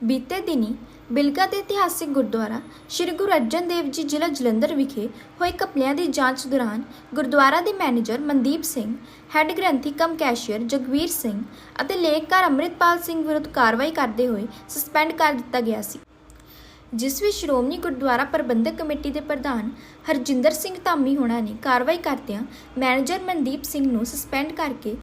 ਬੀਤੇ ਦਿਨੀ ਬਿਲਗਾ ਦੇ ਇਤਿਹਾਸਿਕ ਗੁਰਦੁਆਰਾ ਸ੍ਰੀ ਗੁਰੂ ਅਰਜਨ ਦੇਵ ਜੀ ਜ਼ਿਲ੍ਹਾ ਜਲੰਧਰ ਵਿਖੇ ਹੋਏ ਘਪਲਿਆਂ ਦੀ ਜਾਂਚ ਦੌਰਾਨ ਗੁਰਦੁਆਰਾ ਦੇ ਮੈਨੇਜਰ ਮਨਦੀਪ ਸਿੰਘ, ਹੈੱਡ ਗ੍ਰੰਥੀ ਕਮ ਕੈਸ਼ੀਅਰ ਜਗਵੀਰ ਸਿੰਘ ਅਤੇ ਲੇਖਕਾਰ ਅੰਮ੍ਰਿਤਪਾਲ ਸਿੰਘ ਵਿਰੁੱਧ ਕਾਰਵਾਈ ਕਰਦੇ ਹੋਏ ਸਸਪੈਂਡ ਕਰ ਦਿੱਤਾ ਗਿਆ ਸੀ। ਜਿਸ ਵਿੱਚ ਸ਼੍ਰੋਮਣੀ ਗੁਰਦੁਆਰਾ ਪ੍ਰਬੰਧਕ ਕਮੇਟੀ ਦੇ ਪ੍ਰਧਾਨ ਹਰਜਿੰਦਰ ਸਿੰਘ ਧਾਮੀ ਹੋਣਾ ਨੇ ਕਾਰਵਾਈ ਕਰਦਿਆਂ ਮੈਨੇਜਰ ਮਨਦੀਪ ਸਿੰਘ ਨੂੰ ਸਸਪੈਂਡ ਕਰਕੇ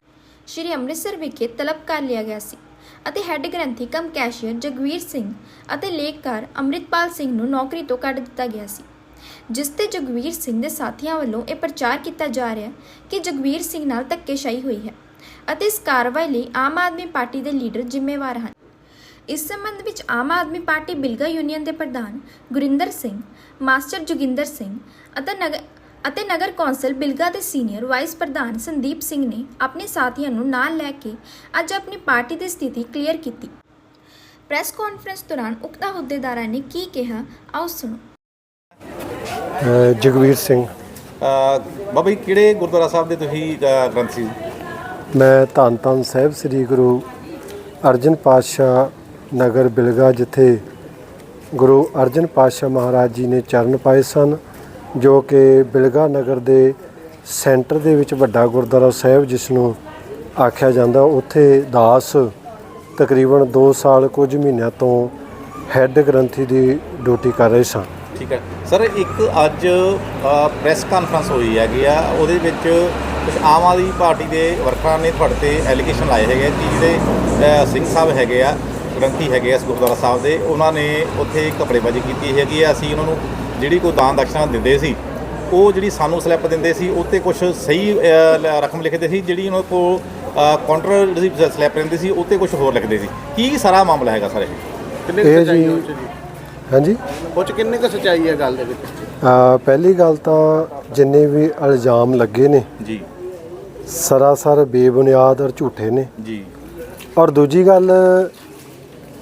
ਸ਼੍ਰੀ ਅੰਮ੍ਰਿਤਸਰ ਵਿਖੇ ਤਲਬ ਕਰ ਲਿਆ ਗਿਆ ਸੀ। ਅਤੇ ਹੈੱਡ ਗ੍ਰੰਥੀ ਕਮ ਕੈਸ਼ੀਅਰ ਜਗਵੀਰ ਸਿੰਘ ਅਤੇ ਲੇਖਕਾਰ ਅੰਮ੍ਰਿਤਪਾਲ ਸਿੰਘ ਨੂੰ ਨੌਕਰੀ ਤੋਂ ਕੱਢ ਦਿੱਤਾ ਗਿਆ ਸੀ, ਜਿਸ ਤੇ ਜਗਵੀਰ ਸਿੰਘ ਦੇ ਸਾਥੀਆਂ ਵੱਲੋਂ ਇਹ ਪ੍ਰਚਾਰ ਕੀਤਾ ਜਾ ਰਿਹਾ ਕਿ ਜਗਵੀਰ ਸਿੰਘ ਨਾਲ ਧੱਕੇਸ਼ਾਹੀ ਹੋਈ ਹੈ ਅਤੇ ਇਸ ਕਾਰਵਾਈ ਲਈ ਆਮ ਆਦਮੀ ਪਾਰਟੀ ਦੇ ਲੀਡਰ ਜ਼ਿੰਮੇਵਾਰ ਹਨ। ਇਸ ਸੰਬੰਧ ਵਿੱਚ ਆਮ ਆਦਮੀ ਪਾਰਟੀ ਬਿਲਗਾ ਯੂਨੀਅਨ ਦੇ ਪ੍ਰਧਾਨ ਗੁਰਿੰਦਰ ਸਿੰਘ, ਮਾਸਟਰ ਜੋਗਿੰਦਰ ਸਿੰਘ ਅਤੇ ਨਗਰ ਅਤੇ ਨਗਰ ਕੌਂਸਲ ਬਿਲਗਾ ਦੇ ਸੀਨੀਅਰ ਵਾਈਸ ਪ੍ਰਧਾਨ ਸੰਦੀਪ ਸਿੰਘ ਨੇ ਆਪਣੇ ਸਾਥੀਆਂ ਨੂੰ ਨਾਲ ਲੈ ਕੇ ਅੱਜ ਆਪਣੀ ਪਾਰਟੀ ਦੀ ਸਥਿਤੀ ਕਲੀਅਰ ਕੀਤੀ। ਪ੍ਰੈਸ ਕਾਨਫਰੰਸ ਦੌਰਾਨ ਉਕਤ ਅਹੁਦੇਦਾਰਾਂ ਨੇ ਕੀ ਕਿਹਾ ਆਓ ਸੁਣੋ। ਜਗਵੀਰ ਸਿੰਘ। ਅਹ ਬਾਬਾ ਜੀ ਕਿਹੜੇ ਗੁਰਦੁਆਰਾ ਸਾਹਿਬ ਦੇ ਤੁਸੀਂ ਅਹ, ਗ੍ਰੰਥ ਸੀ? ਮੈਂ ਧੰਨ ਧੰਨ ਸਾਹਿਬ ਸ੍ਰੀ ਗੁਰੂ ਅਰਜਨ ਪਾਤਸ਼ਾਹ ਨਗਰ ਬਿਲਗਾ ਜਿੱਥੇ ਗੁਰੂ ਅਰਜਨ ਪਾਤਸ਼ਾਹ ਮਹਾਰਾਜ ਜੀ ਨੇ ਚਰਨ ਪਾਏ ਸਨ। ਜੋ ਕਿ ਬਿਲਗਾ ਨਗਰ ਦੇ ਸੈਂਟਰ ਦੇ ਵਿੱਚ ਵੱਡਾ ਗੁਰਦੁਆਰਾ ਸਾਹਿਬ ਜਿਸ ਨੂੰ ਆਖਿਆ ਜਾਂਦਾ, ਉੱਥੇ ਦਾਸ ਤਕਰੀਬਨ 2 ਸਾਲ ਕੁਝ ਮਹੀਨਿਆਂ ਤੋਂ ਹੈੱਡ ਗ੍ਰੰਥੀ ਦੀ ਡਿਊਟੀ ਕਰ ਰਹੇ ਸਨ। ਠੀਕ ਹੈ। ਸਰ, ਇੱਕ ਅੱਜ ਪ੍ਰੈਸ ਕਾਨਫਰੰਸ ਹੋਈ ਹੈਗੀ ਆ, ਉਹਦੇ ਵਿੱਚ ਕੁਝ ਆਮ ਆਦਮੀ ਪਾਰਟੀ ਦੇ ਵਰਕਰਾਂ ਨੇ ਤੁਹਾਡੇ ਤੇ ਐਲੀਗੇਸ਼ਨ ਲਾਏ ਹੈਗੇ ਕਿ ਜਿਹੜੇ ਸਿੰਘ ਸਾਹਿਬ ਹੈਗੇ ਆ, ਗ੍ਰੰਥੀ ਹੈਗੇ ਆ ਇਸ ਗੁਰਦੁਆਰਾ ਸਾਹਿਬ ਦੇ, ਉਹਨਾਂ ਨੇ ਉੱਥੇ ਕਪੜੇਬਾਜ਼ੀ ਕੀਤੀ ਹੈਗੀ ਆ, ਅਸੀਂ ਉਹਨਾਂ ਨੂੰ ਜਿਹੜੀ ਕੋਈ ਦਾਨ ਦਕਸ਼ਨਾ ਦਿੰਦੇ ਸੀ ਉਹ ਜਿਹੜੀ ਸਾਨੂੰ ਸਲਿੱਪ ਦਿੰਦੇ ਸੀ ਉੱਤੇ ਕੁਝ ਸਹੀ ਰਕਮ ਲਿਖਦੇ ਸੀ ਜਿਹੜੀ ਉਹਨਾਂ ਕੋਲ ਕਾਊਂਟਰ ਜਿਹੜੀ ਸਲਿੱਪ ਦਿੰਦੇ ਸੀ ਉੱਤੇ ਕੁਝ ਹੋਰ ਲਿਖਦੇ ਸੀ। ਕੀ ਸਾਰਾ ਮਾਮਲਾ ਹੈਗਾ ਸਰ ਇਹ? ਕਿੰਨੇ ਕੁ ਸੱਚਾਈ ਜੀ- ਹੈ ਜੀ? ਹਾਂਜੀ? ਉਹ 'ਚ ਕਿੰਨੇ ਕੁ ਸੱਚਾਈ ਹੈ ਗੱਲ ਦੇ ਵਿੱਚ? ਅ, ਪਹਿਲੀ ਗੱਲ ਤਾਂ ਜਿੰਨੇ ਵੀ ਇਲਜ਼ਾਮ ਲੱਗੇ ਨੇ ਜੀ। ਸਰਾਸਰ ਬੇਬੁਨਿਆਦ ਔਰ ਝੂਠੇ ਨੇ। ਜੀ। ਔਰ ਦੂਜੀ ਗੱਲ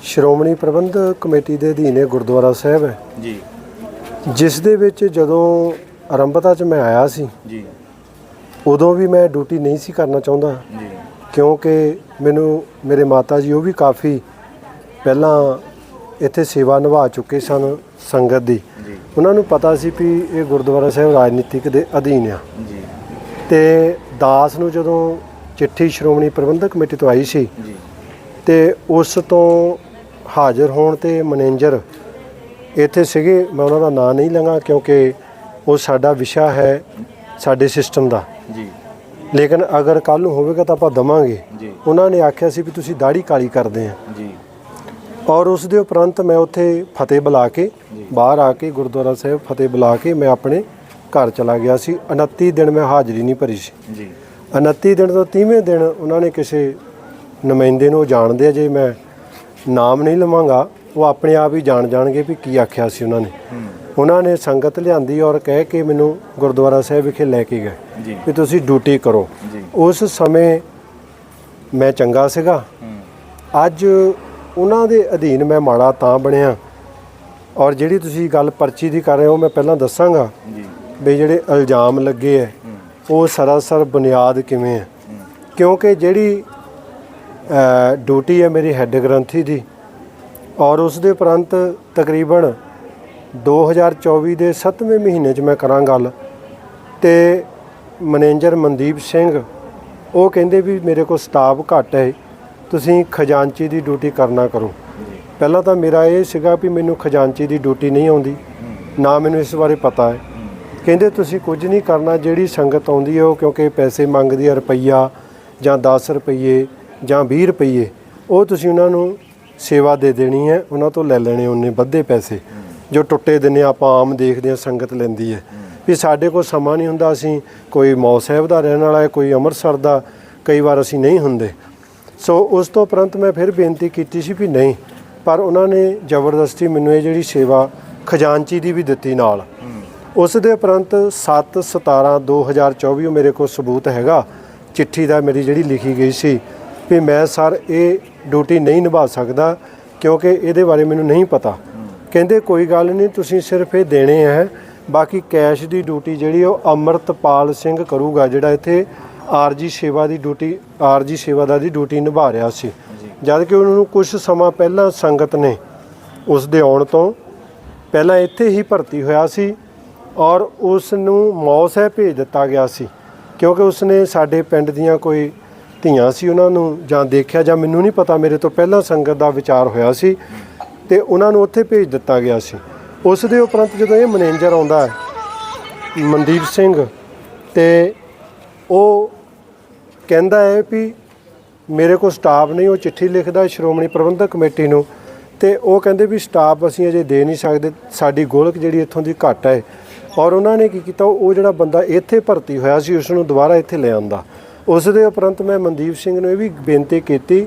ਸ਼੍ਰੋਮਣੀ ਪ੍ਰਬੰਧਕ ਕਮੇਟੀ ਦੇ ਅਧੀਨ ਇਹ ਗੁਰਦੁਆਰਾ ਸਾਹਿਬ ਹੈ। ਜੀ। ਜਿਸ ਦੇ ਵਿੱਚ ਜਦੋਂ ਆਰੰਭਤਾ 'ਚ ਮੈਂ ਆਇਆ ਸੀ ਜੀ। ਉਦੋਂ ਵੀ ਮੈਂ ਡਿਊਟੀ ਨਹੀਂ ਸੀ ਕਰਨਾ ਚਾਹੁੰਦਾ। ਜੀ। ਕਿਉਂਕਿ ਮੈਨੂੰ ਮੇਰੇ ਮਾਤਾ ਜੀ ਉਹ ਵੀ ਕਾਫੀ ਪਹਿਲਾਂ ਇੱਥੇ ਸੇਵਾ ਨਿਭਾ ਚੁੱਕੇ ਸਨ ਸੰਗਤ ਦੀ। ਉਹਨਾਂ ਨੂੰ ਪਤਾ ਸੀ ਵੀ ਇਹ ਗੁਰਦੁਆਰਾ ਸਾਹਿਬ ਰਾਜਨੀਤਿਕ ਦੇ ਅਧੀਨ ਆ। ਜੀ। ਤੇ ਦਾਸ ਨੂੰ ਜਦੋਂ ਚਿੱਠੀ ਸ਼੍ਰੋਮਣੀ ਪ੍ਰਬੰਧਕ ਕਮੇਟੀ ਤੋਂ ਆਈ ਸੀ ਜੀ। ਤੇ ਉਸ ਤੋਂ ਹਾਜ਼ਰ ਹੋਣ ਤੇ ਮੈਨੇਜਰ ਇੱਥੇ ਸੀਗੇ ਮੈਂ ਉਹਨਾਂ ਦਾ ਨਾਂ ਨਹੀਂ ਲਵਾਂਗਾ ਕਿਉਂਕਿ ਉਹ ਸਾਡਾ ਵਿਸ਼ਾ ਹੈ ਸਾਡੇ ਸਿਸਟਮ ਦਾ। ਜੀ। ਲੇਕਿਨ ਅਗਰ ਕੱਲ ਨੂੰ ਹੋਵੇਗਾ ਤਾਂ ਆਪਾਂ ਦਵਾਂਗੇ। ਜੀ। ਉਹਨਾਂ ਨੇ ਆਖਿਆ ਸੀ ਵੀ ਤੁਸੀਂ ਦਾੜੀ ਕਾਲੀ ਕਰਦੇ ਆ। ਜੀ। ਔਰ ਉਸ ਦੇ ਉਪਰੰਤ ਮੈਂ ਉੱਥੇ ਫਤਿਹ ਬੁਲਾ ਕੇ ਬਾਹਰ ਆ ਕੇ ਗੁਰਦੁਆਰਾ ਸਾਹਿਬ ਫਤਿਹ ਬੁਲਾ ਕੇ ਮੈਂ ਆਪਣੇ ਘਰ ਚਲਾ ਗਿਆ ਸੀ। 29 ਦਿਨ ਮੈਂ ਹਾਜ਼ਰੀ ਨਹੀਂ ਭਰੀ ਸੀ। ਜੀ। 29 ਦਿਨ ਤੋਂ 30ਵੇਂ ਦਿਨ ਉਹਨਾਂ ਨੇ ਕਿਸੇ ਨੁਮਾਇੰਦੇ ਨੂੰ ਜਾਣਦੇ ਆ ਜੇ ਮੈਂ ਨਾਮ ਨਹੀਂ ਲਵਾਂਗਾ ਉਹ ਆਪਣੇ ਆਪ ਹੀ ਜਾਣ ਜਾਣਗੇ ਵੀ ਕੀ ਆਖਿਆ ਸੀ ਉਹਨਾਂ ਨੇ। ਉਹਨਾਂ ਨੇ ਸੰਗਤ ਲਿਆਂਦੀ ਔਰ ਕਹਿ ਕੇ ਮੈਨੂੰ ਗੁਰਦੁਆਰਾ ਸਾਹਿਬ ਵਿਖੇ ਲੈ ਕੇ ਗਏ ਵੀ ਤੁਸੀਂ ਡਿਊਟੀ ਕਰੋ। ਉਸ ਸਮੇਂ ਮੈਂ ਚੰਗਾ ਸੀਗਾ। ਅੱਜ ਉਹਨਾਂ ਦੇ ਅਧੀਨ ਮੈਂ ਮਾੜਾ ਤਾਂ ਬਣਿਆ। ਔਰ ਜਿਹੜੀ ਤੁਸੀਂ ਗੱਲ ਪਰਚੀ ਦੀ ਕਰ ਰਹੇ ਹੋ ਮੈਂ ਪਹਿਲਾਂ ਦੱਸਾਂਗਾ ਜੀ। ਵੀ ਜਿਹੜੇ ਇਲਜ਼ਾਮ ਲੱਗੇ ਐ ਉਹ ਸਰਾਸਰ ਬੁਨਿਆਦ ਕਿਵੇਂ ਹੈ। ਕਿਉਂਕਿ ਜਿਹੜੀ ਡਿਊਟੀ ਹੈ ਮੇਰੀ ਹੈੱਡ ਗ੍ਰੰਥੀ ਦੀ ਔਰ ਉਸ ਦੇ ਉਪਰੰਤ ਤਕਰੀਬਨ 2024 ਦੇ 7ਵੇਂ ਮਹੀਨੇ 'ਚ ਮੈਂ ਕਰਾਂ ਗੱਲ ਤੇ ਮੈਨੇਜਰ ਮਨਦੀਪ ਸਿੰਘ, ਉਹ ਕਹਿੰਦੇ ਵੀ ਮੇਰੇ ਕੋਲ ਸਟਾਫ ਘੱਟ ਹੈ, ਤੁਸੀਂ ਖਜ਼ਾਨਚੀ ਦੀ ਡਿਊਟੀ ਕਰਨਾ ਕਰੋ। ਪਹਿਲਾਂ ਤਾਂ ਮੇਰਾ ਇਹ ਸੀਗਾ ਵੀ ਮੈਨੂੰ ਖਜ਼ਾਨਚੀ ਦੀ ਡਿਊਟੀ ਨਹੀਂ ਆਉਂਦੀ, ਨਾ ਮੈਨੂੰ ਇਸ ਬਾਰੇ ਪਤਾ ਹੈ। ਕਹਿੰਦੇ ਤੁਸੀਂ ਕੁਝ ਨਹੀਂ ਕਰਨਾ, ਜਿਹੜੀ ਸੰਗਤ ਆਉਂਦੀ ਹੈ ਉਹ ਕਿਉਂਕਿ ਪੈਸੇ ਮੰਗਦੀ ਹੈ ਰੁਪਈਆ ਜਾਂ 10 ਰੁਪਈਏ ਜਾਂ 20 ਰੁਪਈਏ, ਉਹ ਤੁਸੀਂ ਉਹਨਾਂ ਨੂੰ ਸੇਵਾ ਦੇ ਦੇਣੀ ਹੈ, ਉਹਨਾਂ ਤੋਂ ਲੈ ਲੈਣੇ ਉਹਨੇ ਵੱਧੇ ਪੈਸੇ। ਜੋ ਟੁੱਟੇ ਦਿਨੇ ਆਪਾਂ ਆਮ ਦੇਖਦੇ ਹਾਂ, ਸੰਗਤ ਲੈਂਦੀ ਹੈ। ਵੀ ਸਾਡੇ ਕੋਲ ਸਮਾਂ ਨਹੀਂ ਹੁੰਦਾ, ਅਸੀਂ ਕੋਈ ਮੌ ਸਾਹਿਬ ਦਾ ਰਹਿਣ ਵਾਲਾ ਹੈ, ਕੋਈ ਅੰਮ੍ਰਿਤਸਰ ਦਾ, ਕਈ ਵਾਰ ਅਸੀਂ ਨਹੀਂ ਹੁੰਦੇ। ਸੋ ਉਸ ਤੋਂ ਉਪਰੰਤ ਮੈਂ ਫਿਰ ਬੇਨਤੀ ਕੀਤੀ ਸੀ ਵੀ ਨਹੀਂ, ਪਰ ਉਹਨਾਂ ਨੇ ਜ਼ਬਰਦਸਤੀ ਮੈਨੂੰ ਇਹ ਜਿਹੜੀ ਸੇਵਾ ਖਜ਼ਾਨਚੀ ਦੀ ਵੀ ਦਿੱਤੀ ਨਾਲ। ਉਸ ਦੇ ਉਪਰੰਤ 7 17 2024 ਉਹ ਮੇਰੇ ਕੋਲ ਸਬੂਤ ਹੈਗਾ। ਚਿੱਠੀ ਦਾ ਮੇਰੀ ਜਿਹੜੀ ਲਿਖੀ ਗਈ ਸੀ ਵੀ ਮੈਂ ਸਰ, ਇਹ ਡਿਊਟੀ ਨਹੀਂ ਨਿਭਾ ਸਕਦਾ ਕਿਉਂਕਿ ਇਹਦੇ ਬਾਰੇ ਮੈਨੂੰ ਨਹੀਂ ਪਤਾ। ਕਹਿੰਦੇ ਕੋਈ ਗੱਲ ਨਹੀਂ, ਤੁਸੀਂ ਸਿਰਫ ਇਹ ਦੇਣੇ ਹੈ ਬਾਕੀ ਕੈਸ਼ ਦੀ ਡਿਊਟੀ ਜਿਹੜੀ ਉਹ ਅਮਰਤਪਾਲ ਸਿੰਘ ਕਰੂਗਾ, ਜਿਹੜਾ ਇੱਥੇ ਆਰਜੀ ਸੇਵਾ ਦੀ ਡਿਊਟੀ, ਆਰਜੀ ਸੇਵਾਦਾਰ ਦੀ ਡਿਊਟੀ ਨਿਭਾ ਰਿਹਾ ਸੀ। ਜਦ ਕਿ ਉਹਨਾਂ ਨੂੰ ਕੁਝ ਸਮਾਂ ਪਹਿਲਾਂ ਸੰਗਤ ਨੇ ਉਸ ਦੇ ਆਉਣ ਤੋਂ ਪਹਿਲਾਂ ਇੱਥੇ ਹੀ ਭਰਤੀ ਹੋਇਆ ਸੀ ਔਰ ਉਸ ਨੂੰ ਮੌਸ ਹੈ ਭੇਜ ਦਿੱਤਾ ਗਿਆ ਸੀ। ਕਿਉਂਕਿ ਉਸਨੇ ਸਾਡੇ ਪਿੰਡ ਦੀਆਂ ਕੋਈ ਧੀਆਂ ਸੀ ਉਹਨਾਂ ਨੂੰ ਜਾਂ ਦੇਖਿਆ ਜਾਂ ਮੈਨੂੰ ਨਹੀਂ ਪਤਾ, ਮੇਰੇ ਤੋਂ ਪਹਿਲਾਂ ਸੰਗਤ ਦਾ ਵਿਚਾਰ ਹੋਇਆ ਸੀ ਤੇ ਉਹਨਾਂ ਨੂੰ ਉੱਥੇ ਭੇਜ ਦਿੱਤਾ ਗਿਆ ਸੀ। ਉਸ ਦੇ ਉਪਰੰਤ ਜਦੋਂ ਇਹ ਮੈਨੇਜਰ ਆਉਂਦਾ ਹੈ, ਮਨਦੀਪ ਸਿੰਘ, ਤੇ ਉਹ ਕਹਿੰਦਾ ਹੈ ਵੀ ਮੇਰੇ ਕੋਲ ਸਟਾਫ ਨਹੀਂ, ਉਹ ਚਿੱਠੀ ਲਿਖਦਾ ਸ਼੍ਰੋਮਣੀ ਪ੍ਰਬੰਧਕ ਕਮੇਟੀ ਨੂੰ ਤੇ ਉਹ ਕਹਿੰਦੇ ਵੀ ਸਟਾਫ ਅਸੀਂ ਅਜੇ ਦੇ ਨਹੀਂ ਸਕਦੇ, ਸਾਡੀ ਗੋਲਕ ਜਿਹੜੀ ਇੱਥੋਂ ਦੀ ਘੱਟ ਹੈ। ਔਰ ਉਹਨਾਂ ਨੇ ਕੀ ਕੀਤਾ, ਉਹ ਜਿਹੜਾ ਬੰਦਾ ਇੱਥੇ ਭਰਤੀ ਹੋਇਆ ਸੀ ਉਸ ਨੂੰ ਦੁਬਾਰਾ ਇੱਥੇ ਲੈ ਆਂਦਾ। ਉਸ ਦੇ ਉਪਰੰਤ ਮੈਂ ਮਨਦੀਪ ਸਿੰਘ ਨੂੰ ਇਹ ਵੀ ਬੇਨਤੀ ਕੀਤੀ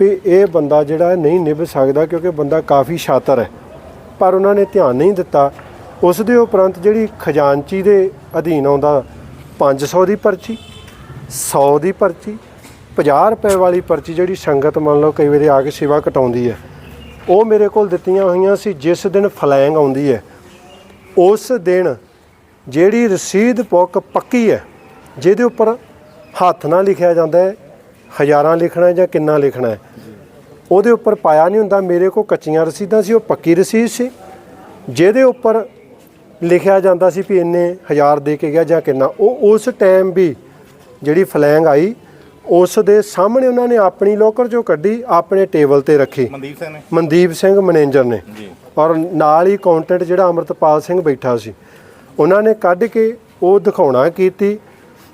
ਵੀ ਇਹ ਬੰਦਾ ਜਿਹੜਾ ਹੈ ਨਹੀਂ ਨਿਭ ਸਕਦਾ ਕਿਉਂਕਿ ਬੰਦਾ ਕਾਫੀ ਸ਼ਾਤਰ ਹੈ। ਪਰ ਉਹਨਾਂ ਨੇ ਧਿਆਨ ਨਹੀਂ ਦਿੱਤਾ। ਉਸ ਦੇ ਉਪਰੰਤ ਜਿਹੜੀ ਖਜ਼ਾਨਚੀ ਦੇ ਅਧੀਨ ਆਉਂਦਾ 500 ਦੀ ਪਰਚੀ 100 ਦੀ ਪਰਚੀ 50 ਰੁਪਏ ਵਾਲੀ ਪਰਚੀ ਜਿਹੜੀ ਸੰਗਤ ਮੰਨ ਲਓ ਕਈ ਵਾਰੀ ਆ ਕੇ ਸੇਵਾ ਕਟਾਉਂਦੀ ਹੈ, ਉਹ ਮੇਰੇ ਕੋਲ ਦਿੱਤੀਆਂ ਹੋਈਆਂ ਸੀ, ਜਿਸ ਦਿਨ ਫਲੈਂਗ ਆਉਂਦੀ ਹੈ। ਉਸ ਦਿਨ ਜਿਹੜੀ ਰਸੀਦ ਬੁੱਕ ਪੱਕੀ ਹੈ, ਜਿਹਦੇ ਉੱਪਰ ਹੱਥ ਨਾਲ ਲਿਖਿਆ ਜਾਂਦਾ ਹੈ ਹਜ਼ਾਰਾਂ ਲਿਖਣਾ ਹੈ ਜਾਂ ਕਿੰਨਾ ਲਿਖਣਾ ਹੈ। ਉਹਦੇ ਉੱਪਰ ਪਾਇਆ ਨਹੀਂ ਹੁੰਦਾ ਮੇਰੇ ਕੋਲ ਕੱਚੀਆਂ ਰਸੀਦਾਂ ਸੀ ਉਹ ਪੱਕੀ ਰਸੀਦ ਸੀ। ਜਿਹਦੇ ਉੱਪਰ ਲਿਖਿਆ ਜਾਂਦਾ ਸੀ ਵੀ ਇੰਨੇ ਹਜ਼ਾਰ ਦੇ ਕੇ ਗਿਆ ਜਾਂ ਕਿੰਨਾ। ਉਹ ਉਸ ਟਾਈਮ ਵੀ ਜਿਹੜੀ ਫਲੈਂਗ ਆਈ ਉਸ ਦੇ ਸਾਹਮਣੇ ਉਹਨਾਂ ਨੇ ਆਪਣੀ ਲੋਕਰ ਚੋਂ ਕੱਢੀ ਆਪਣੇ ਟੇਬਲ ਤੇ ਰੱਖੀ। ਮਨਦੀਪ ਸਿੰਘ ਨੇ? ਮਨਦੀਪ ਸਿੰਘ ਮੈਨੇਜਰ ਨੇ। ਜੀ। ਔਰ ਨਾਲ ਹੀ ਕਾਊਂਟੈਂਟ ਜਿਹੜਾ ਅਮਰਤਪਾਲ ਸਿੰਘ ਬੈਠਾ ਸੀ। ਉਹਨਾਂ ਨੇ ਕੱਢ ਕੇ ਉਹ ਦਿਖਾਉਣਾ ਕੀਤੀ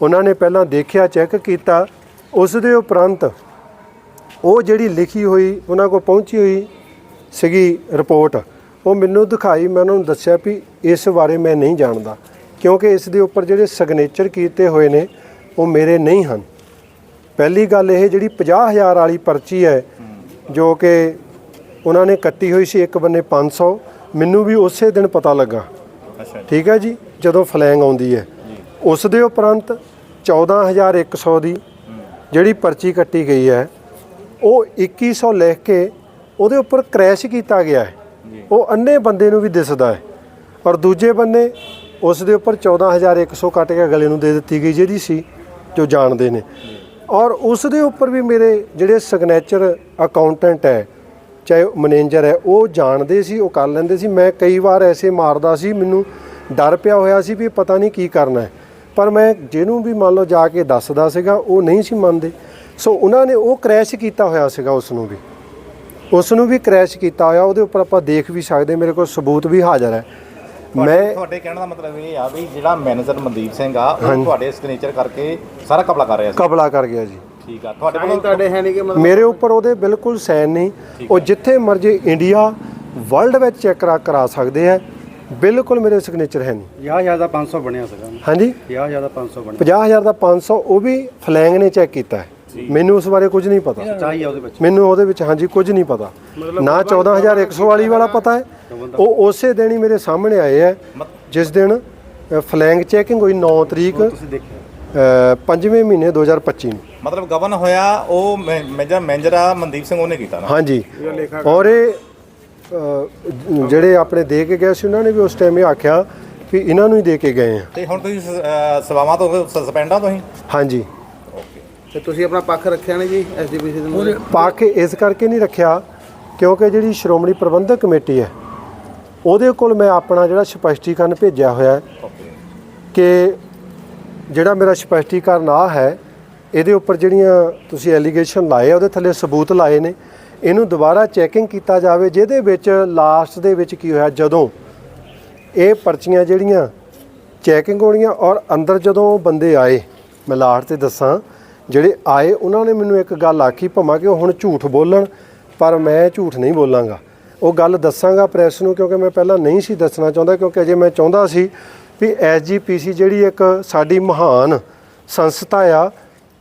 ਉਹਨਾਂ ਨੇ ਪਹਿਲਾਂ ਦੇਖਿਆ ਚੈੱਕ ਕੀਤਾ। ਉਸ ਦੇ ਉਪਰੰਤ ਉਹ ਜਿਹੜੀ ਲਿਖੀ ਹੋਈ ਉਹਨਾਂ ਕੋਲ ਪਹੁੰਚੀ ਹੋਈ ਸੀਗੀ ਰਿਪੋਰਟ। ਉਹ ਮੈਨੂੰ ਦਿਖਾਈ ਮੈਂ ਉਹਨਾਂ ਨੂੰ ਦੱਸਿਆ ਵੀ ਇਸ ਬਾਰੇ ਮੈਂ ਨਹੀਂ ਜਾਣਦਾ ਕਿਉਂਕਿ ਇਸ ਦੇ ਉੱਪਰ ਜਿਹੜੇ ਸਿਗਨੇਚਰ ਕੀਤੇ ਹੋਏ ਨੇ ਉਹ ਮੇਰੇ ਨਹੀਂ ਹਨ। ਪਹਿਲੀ ਗੱਲ ਇਹ ਜਿਹੜੀ 50000 ਵਾਲੀ ਪਰਚੀ ਹੈ ਜੋ ਕਿ ਉਹਨਾਂ ਨੇ ਕੱਟੀ ਹੋਈ ਸੀ ਇੱਕ ਬੰਨੇ 500 ਮੈਨੂੰ ਵੀ ਉਸੇ ਦਿਨ ਪਤਾ ਲੱਗਾ। ਅੱਛਾ ਠੀਕ ਹੈ ਜੀ? ਜਦੋਂ ਫਲੈਂਗ ਆਉਂਦੀ ਹੈ। ਉਸ ਦੇ ਉਪਰੰਤ 14100 ਦੀ ਜਿਹੜੀ ਪਰਚੀ ਕੱਟੀ ਗਈ ਹੈ ਉਹ 2100 ਲਿਖ ਕੇ ਉਹਦੇ ਉੱਪਰ ਕ੍ਰੈਸ਼ ਕੀਤਾ ਗਿਆ ਹੈ। ਉਹ ਅੰਨੇ ਬੰਦੇ ਨੂੰ ਵੀ ਦਿਸਦਾ ਹੈ ਔਰ ਦੂਜੇ ਬੰਨੇ ਉਸ ਦੇ ਉੱਪਰ 14100 ਕੱਟ ਕੇ ਗਲੇ ਨੂੰ ਦੇ ਦਿੱਤੀ ਗਈ ਜਿਹਦੀ ਸੀ ਜੋ ਜਾਣਦੇ ਨੇ। ਔਰ ਉਸ ਦੇ ਉੱਪਰ ਵੀ ਮੇਰੇ ਜਿਹੜੇ ਸਿਗਨੇਚਰ ਅਕਾਊਂਟੈਂਟ ਹੈ ਚਾਹੇ ਮੈਨੇਜਰ ਹੈ ਉਹ ਜਾਣਦੇ ਸੀ ਉਹ ਕਰ ਲੈਂਦੇ ਸੀ। ਮੈਂ ਕਈ ਵਾਰ ਐਸੇ ਮਾਰਦਾ ਸੀ ਮੈਨੂੰ ਡਰ ਪਿਆ ਹੋਇਆ ਸੀ ਵੀ ਪਤਾ ਨਹੀਂ ਕੀ ਕਰਨਾ ਹੈ। ਪਰ ਮੈਂ ਜਿਹਨੂੰ ਵੀ ਮੰਨ ਲਓ ਜਾ ਕੇ ਦੱਸਦਾ ਸੀਗਾ ਉਹ ਨਹੀਂ ਸੀ ਮੰਨਦੇ। ਸੋ ਉਹਨਾਂ ਨੇ ਉਹ ਕ੍ਰੈਸ਼ ਕੀਤਾ ਹੋਇਆ ਸੀਗਾ ਉਸ ਨੂੰ ਵੀ। ਉਸ ਨੂੰ ਵੀ ਕ੍ਰੈਸ਼ ਕੀਤਾ ਹੋਇਆ ਉਹਦੇ ਉੱਪਰ ਆਪਾਂ ਦੇਖ ਵੀ ਸਕਦੇ ਮੇਰੇ ਕੋਲ ਸਬੂਤ ਵੀ ਹਾਜ਼ਰ ਹੈ। ਮੈਂ ਤੁਹਾਡੇ ਕਹਿਣ ਦਾ ਮਤਲਬ ਇਹ ਆ ਵੀ ਜਿਹੜਾ ਮੈਨੇਜਰ ਮਨਦੀਪ ਸਿੰਘ ਆ ਉਹ ਤੁਹਾਡੇ ਸਿਗਨੇਚਰ ਕਰਕੇ ਸਾਰਾ ਕਪਲਾ ਕਰ ਰਿਹਾ ਸੀ। ਕਬਲਾ ਕਰ ਗਿਆ ਜੀ। ਠੀਕ ਆ ਤੁਹਾਡੇ ਕੋਲ ਤੁਹਾਡੇ ਹੈ ਨਹੀਂ ਕਿ ਮਤਲਬ ਮੇਰੇ ਉੱਪਰ ਉਹਦੇ ਬਿਲਕੁਲ ਸਾਈਨ ਨਹੀਂ। ਉਹ ਜਿੱਥੇ ਮਰਜ਼ੀ ਇੰਡੀਆ ਵਰਲਡ ਵਿੱਚ ਚੈੱਕ ਕਰਾ ਕਰਾ ਸਕਦੇ ਹੈ। ਬਿਲਕੁਲ ਮੇਰੇ ਸਿਗਨੇਚਰ ਹੈ ਨਹੀਂ। 50000 ਦਾ 500 ਬਣਿਆ ਸੀਗਾ। ਹਾਂਜੀ। 50000 ਦਾ 500 ਬਣਿਆ। 50000 ਦਾ 500 ਉਹ ਵੀ ਫਲੈਂਗ ਨੇ ਚੈੱਕ ਕੀਤਾ ਹੈ। ਮੈਨੂੰ ਉਸ ਬਾਰੇ ਕੁਝ ਨਹੀਂ ਪਤਾ। ਚਾਹੀਏ ਉਹਦੇ ਵਿੱਚ। ਮੈਨੂੰ ਉਹਦੇ ਵਿੱਚ ਹਾਂਜੀ ਕੁਝ ਨਹੀਂ ਪਤਾ। ਨਾ 14100 ਵਾਲੀ ਵਾਲਾ ਪਤਾ। ਹੈ। ਉਹ ਉਸੇ ਦਿਨ ਹੀ ਮੇਰੇ ਸਾਹਮਣੇ ਆਏ ਹੈ। ਜਿਸ ਦਿਨ ਫਲੈਂਗ ਚੈਕਿੰਗ ਹੋਈ 9 ਤਰੀਕ ਤੁਸੀਂ ਦੇਖਿਆ? 5ਵੇਂ ਮਹੀਨੇ 2025 ਨੂੰ। ਮਤਲਬ ਗਵਨ ਹੋਇਆ ਉਹ ਮੈਂ- ਮੇਜਰ ਮੈਨੇਜਰ ਆ ਮਨਦੀਪ ਸਿੰਘ ਉਹਨੇ ਕੀਤਾ ਨਾ? ਹਾਂਜੀ। ਔਰ ਇਹ ਜਿਹੜੇ ਆਪਣੇ ਦੇ ਕੇ ਗਏ ਸੀ ਉਹਨਾਂ ਨੇ ਵੀ ਉਸ ਟਾਈਮ ਇਹ ਆਖਿਆ ਵੀ ਇਹਨਾਂ ਨੂੰ ਹੀ ਦੇ ਕੇ ਗਏ ਆ। ਤੇ ਹੁਣ ਤੁਸੀਂ ਅਹ ਸੇਵਾਵਾਂ ਤੋਂ ਸਸਪੈਂਡ ਆ ਤੁਸੀਂ? ਹਾਂਜੀ। ਤੇ ਤੁਸੀਂ ਆਪਣਾ ਪੱਖ ਰੱਖਿਆ ਨਹੀਂ ਜੀ ਐਸਡੀਪੀਸੀ ਦੇ ਮੂਹਰੇ ਪਾ ਕੇ ਇਸ ਕਰਕੇ ਨਹੀਂ ਰੱਖਿਆ ਕਿਉਂਕਿ ਜਿਹੜੀ ਸ਼੍ਰੋਮਣੀ ਪ੍ਰਬੰਧਕ ਕਮੇਟੀ ਹੈ ਉਹਦੇ ਕੋਲ ਮੈਂ ਆਪਣਾ ਜਿਹੜਾ ਸਪਸ਼ਟੀਕਰਨ ਭੇਜਿਆ ਹੋਇਆ ਹੈ ਕਿ ਜਿਹੜਾ ਮੇਰਾ ਸਪਸ਼ਟੀਕਰਨ ਆ ਹੈ ਇਹਦੇ ਉੱਪਰ ਜਿਹੜੀਆਂ ਤੁਸੀਂ ਐਲੀਗੇਸ਼ਨ ਲਾਏ ਆ ਉਹਦੇ ਥੱਲੇ ਸਬੂਤ ਲਾਏ ਨੇ। ਇਹਨੂੰ ਦੁਬਾਰਾ ਚੈਕਿੰਗ ਕੀਤਾ ਜਾਵੇ, ਜਿਹਦੇ ਵਿੱਚ ਲਾਸਟ ਦੇ ਵਿੱਚ ਕੀ ਹੋਇਆ, ਜਦੋਂ ਇਹ ਪਰਚੀਆਂ ਜਿਹੜੀਆਂ ਚੈਕਿੰਗ ਹੋਣੀਆਂ ਔਰ ਅੰਦਰ ਜਦੋਂ ਬੰਦੇ ਆਏ, ਮੈਂ ਲਾਸਟ ਤੇ ਦੱਸਾਂ, ਜਿਹੜੇ ਆਏ, ਉਹਨਾਂ ਨੇ ਮੈਨੂੰ ਇੱਕ ਗੱਲ ਆਖੀ ਭਮਾ ਕਿ ਉਹ ਹੁਣ ਝੂਠ ਬੋਲਣ, ਪਰ ਮੈਂ ਝੂਠ ਨਹੀਂ ਬੋਲਾਂਗਾ। ਉਹ ਗੱਲ ਦੱਸਾਂਗਾ ਪ੍ਰੈਸ ਨੂੰ, ਕਿਉਂਕਿ ਮੈਂ ਪਹਿਲਾਂ ਨਹੀਂ ਸੀ ਦੱਸਣਾ ਚਾਹੁੰਦਾ, ਕਿਉਂਕਿ ਅਜੇ ਮੈਂ ਚਾਹੁੰਦਾ ਸੀ ਵੀ ਐਸਜੀਪੀਸੀ ਜਿਹੜੀ ਇੱਕ ਸਾਡੀ ਮਹਾਨ ਸੰਸਥਾ ਆ,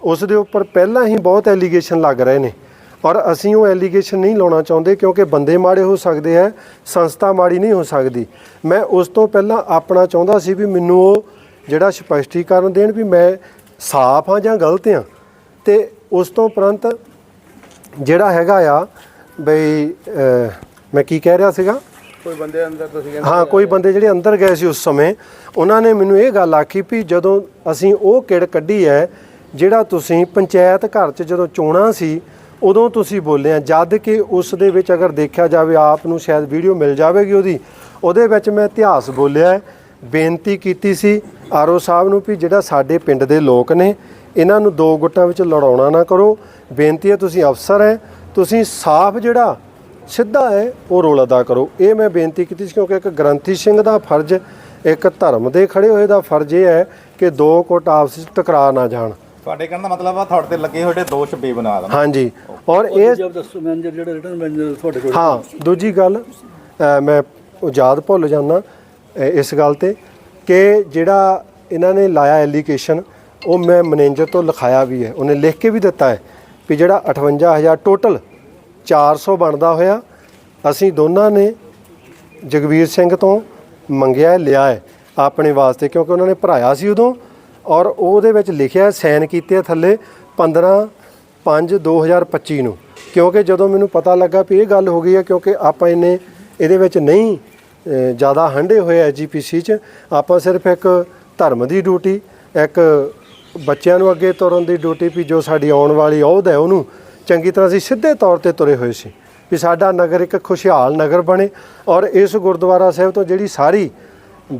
ਉਸ ਦੇ ਉੱਪਰ ਪਹਿਲਾਂ ਹੀ ਬਹੁਤ ਐਲੀਗੇਸ਼ਨ ਲੱਗ ਰਹੇ ਨੇ। ਔਰ ਅਸੀਂ ਉਹ ਐਲੀਗੇਸ਼ਨ ਨਹੀਂ ਲਾਉਣਾ ਚਾਹੁੰਦੇ ਕਿਉਂਕਿ ਬੰਦੇ ਮਾੜੇ ਹੋ ਸਕਦੇ ਹੈ ਸੰਸਥਾ ਮਾੜੀ ਨਹੀਂ ਹੋ ਸਕਦੀ। ਮੈਂ ਉਸ ਤੋਂ ਪਹਿਲਾਂ ਆਪਣਾ ਚਾਹੁੰਦਾ ਸੀ ਵੀ ਮੈਨੂੰ ਉਹ ਜਿਹੜਾ ਸਪਸ਼ਟੀਕਰਨ ਦੇਣ ਵੀ ਮੈਂ ਸਾਫ਼ ਹਾਂ ਜਾਂ ਗਲਤ ਹਾਂ। ਤੇ ਉਸ ਤੋਂ ਉਪਰੰਤ ਜਿਹੜਾ ਹੈਗਾ ਆ ਬਈ ਮੈਂ ਕੀ ਕਹਿ ਰਿਹਾ ਸੀਗਾ? ਕੋਈ ਬੰਦੇ ਅੰਦਰ ਤੁਸੀਂ ਕਹਿੰਦੇ ਹਾਂ ਕੋਈ ਬੰਦੇ ਜਿਹੜੇ ਅੰਦਰ ਗਏ ਸੀ ਉਸ ਸਮੇਂ ਉਹਨਾਂ ਨੇ ਮੈਨੂੰ ਇਹ ਗੱਲ ਆਖੀ ਵੀ ਜਦੋਂ ਅਸੀਂ ਉਹ ਕਿੜ ਕੱਢੀ ਹੈ ਜਿਹੜਾ ਤੁਸੀਂ ਪੰਚਾਇਤ ਘਰ 'ਚ ਜਦੋਂ ਚੋਣਾਂ ਸੀ ਉਦੋਂ ਤੁਸੀਂ ਬੋਲਿਆ ਜਦ ਕਿ ਉਸ ਦੇ ਵਿੱਚ ਅਗਰ ਦੇਖਿਆ ਜਾਵੇ, ਆਪ ਨੂੰ ਸ਼ਾਇਦ ਵੀਡੀਓ ਮਿਲ ਜਾਵੇਗੀ ਉਹਦੀ, ਉਹਦੇ ਵਿੱਚ ਮੈਂ ਇਤਿਹਾਸ ਬੋਲਿਆ ਬੇਨਤੀ ਕੀਤੀ ਸੀ ਆਰਓ ਸਾਹਿਬ ਨੂੰ ਵੀ ਜਿਹੜਾ ਸਾਡੇ ਪਿੰਡ ਦੇ ਲੋਕ ਨੇ, ਇਹਨਾਂ ਨੂੰ ਦੋ ਗੁੱਟਾਂ ਵਿੱਚ ਲੜਾਉਣਾ ਨਾ ਕਰੋ। ਬੇਨਤੀ ਹੈ ਤੁਸੀਂ ਅਫਸਰ ਹੈ, ਤੁਸੀਂ ਸਾਫ਼ ਜਿਹੜਾ ਸਿੱਧਾ ਹੈ, ਉਹ ਰੋਲ ਅਦਾ ਕਰੋ। ਇਹ ਮੈਂ ਬੇਨਤੀ ਕੀਤੀ ਸੀ ਕਿਉਂਕਿ ਇੱਕ ਗ੍ਰੰਥੀ ਸਿੰਘ ਦਾ ਫਰਜ਼, ਇੱਕ ਧਰਮ ਦੇ ਖੜੇ ਹੋਏ ਦਾ ਫਰਜ਼ ਇਹ ਹੈ ਕਿ ਦੋ ਗੁੱਟ ਆਪਸ ਵਿੱਚ ਟਕਰਾ ਨਾ ਜਾਣ। ਤੁਹਾਡੇ ਕਹਿਣ ਦਾ ਮਤਲਬ ਆ ਤੁਹਾਡੇ ਤੇ ਲੱਗੇ ਹੋਏ ਜਿਹੜੇ ਦੋਸ਼ ਬੇਬੁਨਿਆਦ ਨੇ। ਹਾਂਜੀ ਔਰ ਇਹ ਜਬ ਦੱਸੋ ਮੈਨੇਜਰ ਜਿਹੜਾ ਰਿਟਰਨ ਮੈਨੇਜਰ ਤੁਹਾਡੇ ਕੋਲ। ਹਾਂ ਦੂਜੀ ਗੱਲ ਮੈਂ ਯਾਦ ਭੁੱਲ ਜਾਂਦਾ ਇਸ ਗੱਲ ਤੇ ਕਿ ਜਿਹੜਾ ਇਹਨਾਂ ਨੇ ਲਾਇਆ ਐਲੀਗੇਸ਼ਨ ਉਹ ਮੈਂ ਮੈਨੇਜਰ ਤੋਂ ਲਿਖਾਇਆ ਵੀ ਹੈ। ਉਹਨੇ ਲਿਖ ਕੇ ਵੀ ਦਿੱਤਾ ਹੈ ਵੀ ਜਿਹੜਾ 58000 ਟੋਟਲ 400 ਬਣਦਾ ਹੋਇਆ ਅਸੀਂ ਦੋਨਾਂ ਨੇ ਜਗਵੀਰ ਸਿੰਘ ਤੋਂ ਮੰਗਿਆ ਹੈ, ਲਿਆ ਹੈ ਆਪਣੇ ਵਾਸਤੇ ਕਿਉਂਕਿ ਉਹਨਾਂ ਨੇ ਭਰਾਇਆ ਸੀ ਉਦੋਂ। ਔਰ ਉਹਦੇ ਵਿੱਚ ਲਿਖਿਆ ਸਾਈਨ ਕੀਤੇ ਆ ਥੱਲੇ 15 5 2025 ਨੂੰ। ਕਿਉਂਕਿ ਜਦੋਂ ਮੈਨੂੰ ਪਤਾ ਲੱਗਾ ਵੀ ਇਹ ਗੱਲ ਹੋ ਗਈ ਹੈ, ਕਿਉਂਕਿ ਆਪਾਂ ਇਹਨੇ ਇਹਦੇ ਵਿੱਚ ਨਹੀਂ ਜ਼ਿਆਦਾ ਹੰਡੇ ਹੋਏ ਐਜੀਪੀਸੀ ਚ, ਆਪਾਂ ਸਿਰਫ ਇੱਕ ਧਰਮ ਦੀ ਡਿਊਟੀ, ਇੱਕ ਬੱਚਿਆਂ ਨੂੰ ਅੱਗੇ ਤੁਰਨ ਦੀ ਡਿਊਟੀ, ਵੀ ਜੋ ਸਾਡੀ ਆਉਣ ਵਾਲੀ ਅਹੁਦ ਹੈ ਉਹਨੂੰ ਚੰਗੀ ਤਰ੍ਹਾਂ ਅਸੀਂ ਸਿੱਧੇ ਤੌਰ ਤੇ ਤੁਰੇ ਹੋਏ ਸੀ। ਵੀ ਸਾਡਾ ਨਗਰ ਇੱਕ ਖੁਸ਼ਹਾਲ ਨਗਰ ਬਣੇ ਔਰ ਇਸ ਗੁਰਦੁਆਰਾ ਸਾਹਿਬ ਤੋਂ ਜਿਹੜੀ ਸਾਰੀ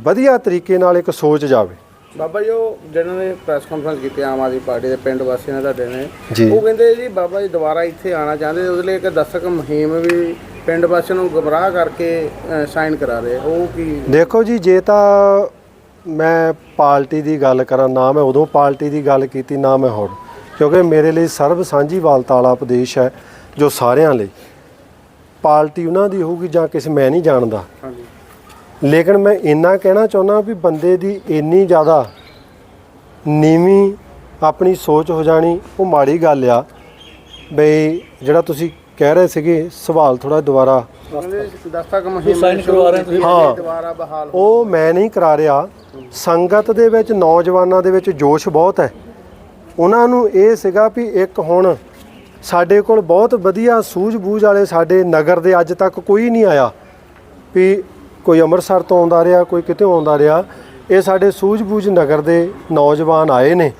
ਵਧੀਆ ਤਰੀਕੇ ਨਾਲ ਇੱਕ ਸੋਚ ਜਾਵੇ। ਬਾਬਾ ਜੀ ਉਹ ਜਿਹਨਾਂ ਨੇ ਪ੍ਰੈਸ ਕਾਨਫਰੰਸ ਕੀਤੀ ਆਮ ਆਦਮੀ ਪਾਰਟੀ ਦੇ ਪਿੰਡ ਵਾਸੀਆਂ ਨੇ ਤੁਹਾਡੇ ਨੇ ਜੀ। ਉਹ ਕਹਿੰਦੇ ਜੀ ਬਾਬਾ ਜੀ ਦੁਬਾਰਾ ਇੱਥੇ ਆਣਾ ਚਾਹੁੰਦੇ ਉਹਦੇ ਲਈ ਇੱਕ ਦਸਤਕ ਮੁਹਿੰਮ ਵੀ ਪਿੰਡ ਵਾਸੀਆਂ ਨੂੰ ਗਮਰਾਹ ਕਰਕੇ ਸਾਈਨ ਕਰਾ ਰਹੇ ਉਹ ਕੀ ਦੇਖੋ ਜੀ ਜੇ ਤਾਂ ਮੈਂ ਪਾਰਟੀ ਦੀ ਗੱਲ ਕਰਾਂ ਨਾ ਮੈਂ ਉਦੋਂ ਪਾਰਟੀ ਦੀ ਗੱਲ ਕੀਤੀ ਨਾ ਮੈਂ ਹੁਣ। ਕਿਉਂਕਿ ਮੇਰੇ ਲਈ ਸਰਬ ਸਾਂਝੀਵਾਲਤਾ ਵਾਲਾ ਉਪਦੇਸ਼ ਹੈ ਜੋ ਸਾਰਿਆਂ ਲਈ। ਪਾਰਟੀ ਉਹਨਾਂ ਦੀ ਹੋਊਗੀ ਜਾਂ ਕਿਸੇ ਮੈਂ ਨਹੀਂ ਜਾਣਦਾ। ਹਾਂਜੀ। ਲੇਕਿਨ ਮੈਂ ਇੰਨਾ ਕਹਿਣਾ ਚਾਹੁੰਦਾ ਵੀ ਬੰਦੇ ਦੀ ਇੰਨੀ ਜ਼ਿਆਦਾ ਨੀਵੀਂ ਆਪਣੀ ਸੋਚ ਹੋ ਜਾਣੀ ਉਹ ਮਾੜੀ ਗੱਲ ਆ। ਬਈ ਜਿਹੜਾ ਤੁਸੀਂ ਕਹਿ ਰਹੇ ਸੀਗੇ ਸਵਾਲ ਥੋੜਾ ਦੁਬਾਰਾ। ਕਰਵਾ ਰਹੇ ਤੁਸੀਂ। ਹਾਂ। ਦੁਬਾਰਾ ਬਹਾਲ ਉਹ ਮੈਂ ਨਹੀਂ ਕਰਾ ਰਿਹਾ। ਸੰਗਤ ਦੇ ਵਿੱਚ ਨੌਜਵਾਨਾਂ ਦੇ ਵਿੱਚ ਜੋਸ਼ ਬਹੁਤ ਹੈ। ਉਹਨਾਂ ਨੂੰ ਇਹ ਸੀਗਾ ਵੀ ਇੱਕ ਹੁਣ ਸਾਡੇ ਕੋਲ ਬਹੁਤ ਵਧੀਆ ਸੂਝ-ਬੂਝ ਵਾਲੇ ਸਾਡੇ ਨਗਰ ਦੇ ਅੱਜ ਤੱਕ ਕੋਈ ਨਹੀਂ ਆਇਆ। ਵੀ ਕੋਈ ਅੰਮ੍ਰਿਤਸਰ ਤੋਂ ਆਉਂਦਾ ਰਿਹਾ ਕੋਈ ਕਿਤੇ ਆਉਂਦਾ ਰਿਹਾ ਇਹ ਸਾਡੇ ਸੂਝ-ਬੂਝ ਨਗਰ ਦੇ ਨੌਜਵਾਨ ਆਏ ਨੇ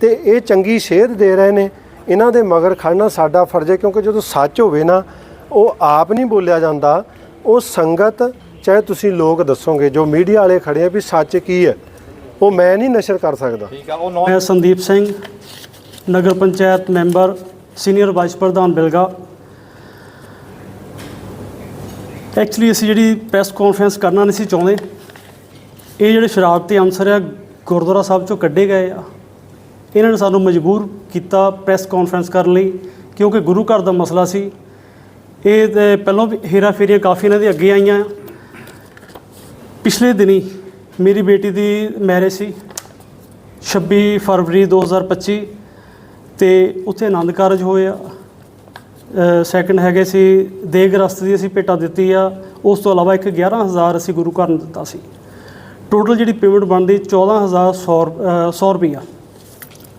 ਤੇ ਇਹ ਚੰਗੀ ਸੇਧ ਦੇ ਰਹੇ ਨੇ। ਇਹਨਾਂ ਦੇ ਮਗਰ ਖੜਨਾ ਸਾਡਾ ਫਰਜ਼ ਹੈ ਕਿਉਂਕਿ ਜਦੋਂ ਸੱਚ ਹੋਵੇ ਨਾ ਉਹ ਆਪ ਨਹੀਂ ਬੋਲਿਆ ਜਾਂਦਾ। ਉਹ ਸੰਗਤ ਚਾਹੇ ਤੁਸੀਂ ਲੋਕ ਦੱਸੋਗੇ ਜੋ ਮੀਡੀਆ ਵਾਲੇ ਖੜੇ ਆ ਵੀ ਸੱਚ ਕੀ ਹੈ ਉਹ ਮੈਂ ਨਹੀਂ ਨਸ਼ਰ ਕਰ ਸਕਦਾ। ਠੀਕ ਆ ਉਹ ਨੌ ਮੈਂ ਸੰਦੀਪ ਸਿੰਘ ਨਗਰ ਪੰਚਾਇਤ ਮੈਂਬਰ ਸੀਨੀਅਰ ਵਾਈਸ ਪ੍ਰਧਾਨ ਬਿਲਗਾ। ਐਕਚੁਅਲੀ ਅਸੀਂ ਜਿਹੜੀ ਪ੍ਰੈਸ ਕਾਨਫਰੰਸ ਕਰਨਾ ਨਹੀਂ ਸੀ ਚਾਹੁੰਦੇ, ਇਹ ਜਿਹੜੇ ਸ਼ਰਾਰਤੀ ਅਨਸਰ ਆ, ਗੁਰਦੁਆਰਾ ਸਾਹਿਬ ਚੋਂ ਕੱਢੇ ਗਏ ਆ। ਇਹਨਾਂ ਨੇ ਸਾਨੂੰ ਮਜਬੂਰ ਕੀਤਾ ਪ੍ਰੈਸ ਕਾਨਫਰੰਸ ਕਰਨ ਲਈ, ਕਿਉਂਕਿ ਗੁਰੂ ਘਰ ਦਾ ਮਸਲਾ ਸੀ। ਇਹ ਪਹਿਲਾਂ ਵੀ ਹੇਰਾ ਫੇਰੀਆਂ ਕਾਫੀ ਇਹਨਾਂ ਦੇ ਅੱਗੇ ਆਈਆਂ। ਪਿਛਲੇ ਦਿਨੀ ਮੇਰੀ ਬੇਟੀ ਦੀ ਮੈਰਿਜ ਸੀ 26 ਫਰਵਰੀ 2025 ਤੇ ਉੱਥੇ ਆਨੰਦ ਕਾਰਜ ਹੋਏ ਆ। ਸੈਕੰਡ ਹੈਗੇ ਸੀ, ਦੇਗ ਰਸਤ ਦੀ ਅਸੀਂ ਭੇਟਾ ਦਿੱਤੀ ਆ। ਉਸ ਤੋਂ ਇਲਾਵਾ ਇੱਕ 11000 ਅਸੀਂ ਗੁਰੂ ਘਰ ਨੂੰ ਦਿੱਤਾ ਸੀ। ਟੋਟਲ ਜਿਹੜੀ ਪੇਮੈਂਟ ਬਣਦੀ 14100 100 ਰੁਪਈਆ।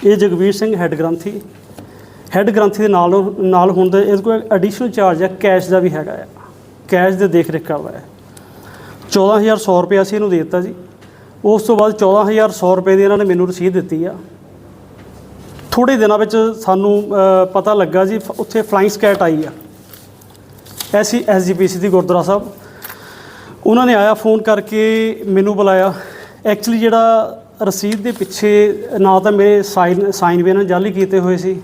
ਇਹ ਜਗਵੀਰ ਸਿੰਘ ਹੈੱਡ ਗ੍ਰੰਥੀ। ਹੈੱਡ ਗ੍ਰੰਥੀ ਦੇ ਨਾਲ ਨਾਲ ਹੁਣ ਦੇ ਇਸ ਕੋਲ ਐਡੀਸ਼ਨਲ ਚਾਰਜ ਹੈ ਕੈਸ਼ ਦਾ ਵੀ ਹੈਗਾ ਆ। ਕੈਸ਼ ਦੇ ਦੇਖ ਰੇਖ ਕਰਦਾ ਹੈ 14100 ਰੁਪਏ ਅਸੀਂ ਇਹਨੂੰ ਦੇ ਦਿੱਤਾ ਜੀ। ਉਸ ਤੋਂ ਬਾਅਦ 14100 ਰੁਪਏ ਦੀ ਇਹਨਾਂ ਨੇ ਮੈਨੂੰ ਰਸੀਦ ਦਿੱਤੀ ਆ। ਥੋੜੇ ਦਿਨਾਂ ਵਿੱਚ ਸਾਨੂੰ ਪਤਾ ਲੱਗਾ ਜੀ, ਫ- ਉੱਥੇ ਫਲਾਈਂਗ ਸਕੈਟ ਆਈ ਆ। ਐਸੀ ਐਸਜੀਪੀਸੀ ਦੀ ਗੁਰਦੁਆਰਾ ਸਾਹਿਬ। ਉਹਨਾਂ ਨੇ ਆਇਆ, ਫੋਨ ਕਰਕੇ ਮੈਨੂੰ ਬੁਲਾਇਆ। ਐਕਚੁਅਲੀ ਜਿਹੜਾ ਰਸੀਦ ਦੇ ਪਿੱਛੇ, ਨਾ ਤਾਂ ਮੇਰੇ ਸਾਈਨ ਸਾਈਨ ਵੀ ਇਹਨਾਂ ਨੇ ਜਾਲੀ ਕੀਤੇ ਹੋਏ ਸੀ